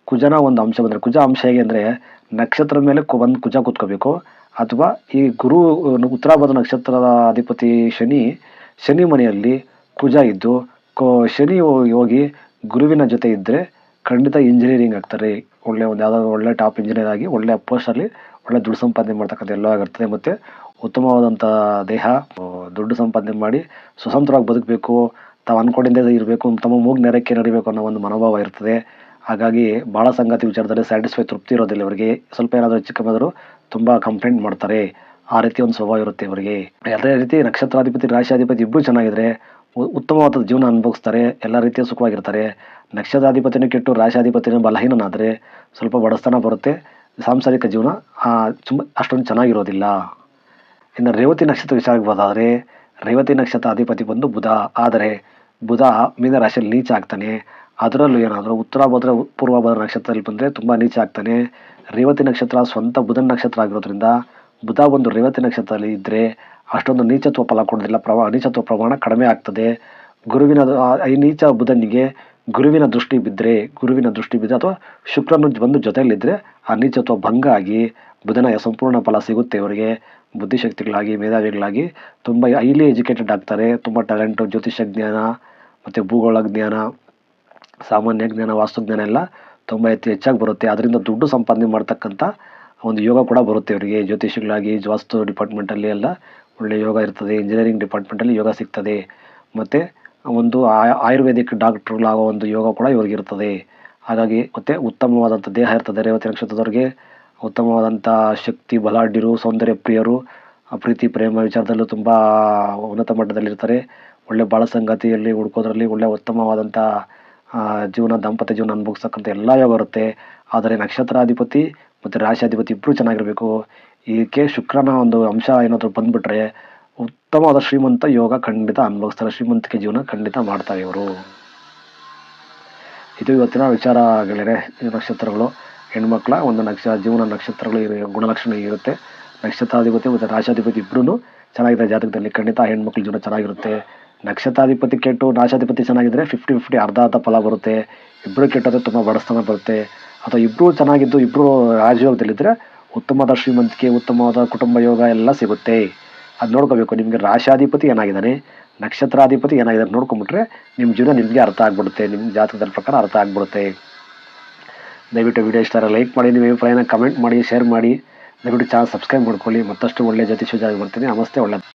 ಕುಜನ ಒಂದು ಅಂಶ ಬಂದರೆ, ಕುಜ ಅಂಶ ಹೇಗೆ ಅಂದರೆ, ನಕ್ಷತ್ರದ ಮೇಲೆ ಕು ಒಂದು ಕುಜ ಕೂತ್ಕೋಬೇಕು. ಅಥವಾ ಈ ಗುರು ಉತ್ತರಾಭಾದ ನಕ್ಷತ್ರದ ಅಧಿಪತಿ ಶನಿ ಶನಿ ಮನೆಯಲ್ಲಿ ಕುಜ ಇದ್ದು ಶನಿ ಹೋಗಿ ಗುರುವಿನ ಜೊತೆ ಇದ್ದರೆ ಖಂಡಿತ ಇಂಜಿನಿಯರಿಂಗ್ ಆಗ್ತಾರೆ. ಒಳ್ಳೆ ಒಂದು ಯಾವುದಾದ್ರು ಒಳ್ಳೆ ಟಾಪ್ ಇಂಜಿನಿಯರ್ ಆಗಿ ಒಳ್ಳೆ ಪೋಸ್ಟಲ್ಲಿ ಒಳ್ಳೆ ದುಡ್ಡು ಸಂಪಾದನೆ ಮಾಡ್ತಕ್ಕಂಥ ಎಲ್ಲ ಆಗಿರ್ತದೆ. ಮತ್ತು ಉತ್ತಮವಾದಂಥ ದೇಹ ದುಡ್ಡು ಸಂಪಾದನೆ ಮಾಡಿ ಸ್ವತಂತ್ರವಾಗಿ ಬದುಕಬೇಕು. ತಾವು ಅಂದ್ಕೊಂಡಿದ್ದೇ ಇರಬೇಕು. ತಮ್ಮ ಮೂಗು ನೆರಕ್ಕೆ ನಡಿಬೇಕು ಅನ್ನೋ ಒಂದು ಮನೋಭಾವ ಇರ್ತದೆ. ಹಾಗಾಗಿ ಭಾಳ ಸಂಗತಿ ವಿಚಾರದಲ್ಲಿ ಸ್ಯಾಟಿಸ್ಫೈ ತೃಪ್ತಿ ಇರೋದಿಲ್ಲ ಇವರಿಗೆ. ಸ್ವಲ್ಪ ಏನಾದರೂ ಹೆಚ್ಚು ಕಮ್ಮಿ ಆದರೂ ತುಂಬ ಕಂಪ್ಲೇಂಟ್ ಮಾಡ್ತಾರೆ. ಆ ರೀತಿ ಒಂದು ಸ್ವಭಾವ ಇರುತ್ತೆ ಇವರಿಗೆ. ಅದೇ ರೀತಿ ನಕ್ಷತ್ರಾಧಿಪತಿ, ರಾಶಿಯಾಧಿಪತಿ ಇಬ್ಬರು ಚೆನ್ನಾಗಿದ್ದರೆ ಉತ್ತಮವಾದ ಜೀವನ ಅನುಭವಿಸ್ತಾರೆ. ಎಲ್ಲ ರೀತಿಯ ಸುಖವಾಗಿರ್ತಾರೆ. ನಕ್ಷತ್ರಾಧಿಪತಿನೂ ಕೆಟ್ಟು, ರಾಶಿಯಾಧಿಪತಿನೂ ಬಲಹೀನನಾದರೆ ಸ್ವಲ್ಪ ಬಡಸ್ತನ ಬರುತ್ತೆ. ಸಾಂಸಾರಿಕ ಜೀವನ ತುಂಬ ಅಷ್ಟೊಂದು ಚೆನ್ನಾಗಿರೋದಿಲ್ಲ. ಇನ್ನು ರೇವತಿ ನಕ್ಷತ್ರ ವಿಚಾರಕ್ಕೆ ರೇವತಿ ನಕ್ಷತ್ರ ಅಧಿಪತಿ ಬಂದು ಬುಧ. ಆದರೆ ಬುಧ ಮೀನ ರಾಶಿಯಲ್ಲಿ ನೀಚ ಆಗ್ತಾನೆ. ಅದರಲ್ಲೂ ಏನಾದರೂ ಉತ್ತರ ಭದ್ರ ಪೂರ್ವ ಭದ್ರ ನಕ್ಷತ್ರದಲ್ಲಿ ಬಂದರೆ ತುಂಬ ನೀಚ ಆಗ್ತಾನೆ. ರೇವತಿ ನಕ್ಷತ್ರ ಸ್ವಂತ ಬುಧನ ನಕ್ಷತ್ರ ಆಗಿರೋದ್ರಿಂದ ಬುಧ ಒಂದು ರೇವತಿ ನಕ್ಷತ್ರದಲ್ಲಿ ಇದ್ದರೆ ಅಷ್ಟೊಂದು ನೀಚತ್ವ ಫಲ ಕೊಡೋದಿಲ್ಲ, ಪ್ರವಾ ನೀಚತ್ವ ಪ್ರಮಾಣ ಕಡಿಮೆ ಆಗ್ತದೆ. ಗುರುವಿನ ಈ ನೀಚ ಬುಧನಿಗೆ ಗುರುವಿನ ದೃಷ್ಟಿ ಬಿದ್ದರೆ ಗುರುವಿನ ದೃಷ್ಟಿ ಬಿದ್ದರೆ ಅಥವಾ ಶುಕ್ರನ ಬಂದು ಜೊತೆಯಲ್ಲಿದ್ದರೆ ಆ ನೀಚತ್ವ ಭಂಗ ಆಗಿ ಬುಧನ ಸಂಪೂರ್ಣ ಫಲ ಸಿಗುತ್ತೆ ಅವರಿಗೆ. ಬುದ್ಧಿಶಕ್ತಿಗಳಾಗಿ, ಮೇಧಾವಿಗಳಾಗಿ ತುಂಬ ಹೈಲಿ ಎಜುಕೇಟೆಡ್ ಆಗ್ತಾರೆ. ತುಂಬ ಟ್ಯಾಲೆಂಟು ಜ್ಯೋತಿಷ್ಯ ಜ್ಞಾನ, ಮತ್ತು ಭೂಗೋಳ ಜ್ಞಾನ. ಸಾಮಾನ್ಯ ಜ್ಞಾನ ವಾಸ್ತುಜ್ಞಾನ ಎಲ್ಲ ತುಂಬ ಹೆಚ್ಚು ಹೆಚ್ಚಾಗಿ ಬರುತ್ತೆ. ಅದರಿಂದ ದುಡ್ಡು ಸಂಪಾದನೆ ಮಾಡ್ತಕ್ಕಂಥ ಒಂದು ಯೋಗ ಕೂಡ ಬರುತ್ತೆ ಅವರಿಗೆ. ಜ್ಯೋತಿಷಿಗಳಾಗಿ, ವಾಸ್ತು ಡಿಪಾರ್ಟ್ಮೆಂಟಲ್ಲಿ ಎಲ್ಲ ಒಳ್ಳೆಯ ಯೋಗ ಇರ್ತದೆ. ಇಂಜಿನಿಯರಿಂಗ್ ಡಿಪಾರ್ಟ್ಮೆಂಟಲ್ಲಿ ಯೋಗ ಸಿಗ್ತದೆ. ಮತ್ತು ಒಂದು ಆಯುರ್ವೇದಿಕ್ ಡಾಕ್ಟ್ರುಗಳಾಗೋ ಒಂದು ಯೋಗ ಕೂಡ ಇವ್ರಿಗೆ ಇರ್ತದೆ. ಹಾಗಾಗಿ ಮತ್ತು ಉತ್ತಮವಾದಂಥ ದೇಹ ಇರ್ತದೆ. ರೇವತಿ ನಕ್ಷತ್ರದವ್ರಿಗೆ ಉತ್ತಮವಾದಂಥ ಶಕ್ತಿ ಬಲಾಢ್ಯರು ಸೌಂದರ್ಯ ಪ್ರಿಯರು ಪ್ರೀತಿ, ಪ್ರೇಮ ವಿಚಾರದಲ್ಲೂ ತುಂಬ ಉನ್ನತ ಮಟ್ಟದಲ್ಲಿರ್ತಾರೆ. ಒಳ್ಳೆ ಬಾಳ ಸಂಗಾತಿಯಲ್ಲಿ ಹುಡ್ಕೋದ್ರಲ್ಲಿ ಒಳ್ಳೆ ಉತ್ತಮವಾದಂಥ ಜೀವನ ದಾಂಪತ್ಯ ಜೀವನ ಅನುಭವಿಸ್ತಕ್ಕಂಥ ಎಲ್ಲ ಯೋಗ ಬರುತ್ತೆ? ಆದರೆ ನಕ್ಷತ್ರಾಧಿಪತಿ ಮತ್ತು ರಾಶಿಯಾಧಿಪತಿ ಇಬ್ಬರೂ ಚೆನ್ನಾಗಿರಬೇಕು. ಇದಕ್ಕೆ ಶುಕ್ರನ ಒಂದು ಅಂಶ ಏನಾದರೂ ಬಂದ್ಬಿಟ್ರೆ ಉತ್ತಮವಾದ ಶ್ರೀಮಂತ ಯೋಗ ಖಂಡಿತ ಅನುಭವಿಸ್ತಾರೆ. ಶ್ರೀಮಂತಿಕೆ ಜೀವನ ಖಂಡಿತ ಮಾಡ್ತಾರೆ ಇವರು. ಇದು ಇವತ್ತಿನ ವಿಚಾರ ಗೆಳೆಯರೆ ನಕ್ಷತ್ರಗಳು. ಹೆಣ್ಮಕ್ಳ, ಒಂದು ನಕ್ಷ, ಜೀವನ ನಕ್ಷತ್ರಗಳು ಗುಣಲಕ್ಷಣ ಇರುತ್ತೆ ನಕ್ಷತ್ರಾಧಿಪತಿ ಮತ್ತು ರಾಶಾಧಿಪತಿ ಇಬ್ಬರೂ ಚೆನ್ನಾಗಿದೆ ಜಾತಕದಲ್ಲಿ. ಖಂಡಿತ ಹೆಣ್ಮಕ್ಳ ಜೀವನ ಚೆನ್ನಾಗಿರುತ್ತೆ. ನಕ್ಷತ್ರಾಧಿಪತಿ ಕೆಟ್ಟು ನಾಶಾಧಿಪತಿ ಚೆನ್ನಾಗಿದ್ದರೆ ಫಿಫ್ಟಿ ಫಿಫ್ಟಿ ಅರ್ಧ ಅರ್ಧ ಫಲ ಬರುತ್ತೆ. ಇಬ್ಬರು ಕೆಟ್ಟರೆ ತುಂಬ ಬಡಸ್ತನ ಬರುತ್ತೆ. ಅಥವಾ ಇಬ್ಬರು ಚೆನ್ನಾಗಿದ್ದು ಇಬ್ಬರು ರಾಜಯೋಗದಲ್ಲಿದ್ದರೆ ಉತ್ತಮವಾದ ಶ್ರೀಮಂತಿಕೆ, ಉತ್ತಮವಾದ ಕುಟುಂಬ ಯೋಗ ಎಲ್ಲ ಸಿಗುತ್ತೆ. ಅದು ನೋಡ್ಕೋಬೇಕು. ನಿಮಗೆ ರಾಶಾಧಿಪತಿ ಏನಾಗಿದ್ದಾನೆ? ನಕ್ಷತ್ರಾಧಿಪತಿ ಏನಾಗಿದೆ ನೋಡ್ಕೊಂಬಿಟ್ರೆ ನಿಮ್ಮ ಜೀವನ ನಿಮಗೆ ಅರ್ಥ ಆಗ್ಬಿಡುತ್ತೆ. ನಿಮ್ಮ ಜಾತಕದ ಪ್ರಕಾರ ಅರ್ಥ ಆಗ್ಬಿಡುತ್ತೆ. ದಯವಿಟ್ಟು ವಿಡಿಯೋ ಇಷ್ಟ ಲೈಕ್ ಮಾಡಿ, ನಿಮ್ಮ ಅಭಿಪ್ರಾಯನ ಕಮೆಂಟ್ ಮಾಡಿ, ಶೇರ್ ಮಾಡಿ. ದಯವಿಟ್ಟು ಚಾನಲ್ ಸಬ್ಸ್ಕ್ರೈಬ್ ಮಾಡ್ಕೊಳ್ಳಿ. ಮತ್ತಷ್ಟು ಒಳ್ಳೆಯ ಜ್ಯೋತಿಷ್ಯ ಜಾಗ ಬರ್ತೀನಿ. ನಮಸ್ತೆ ಒಳ್ಳೆ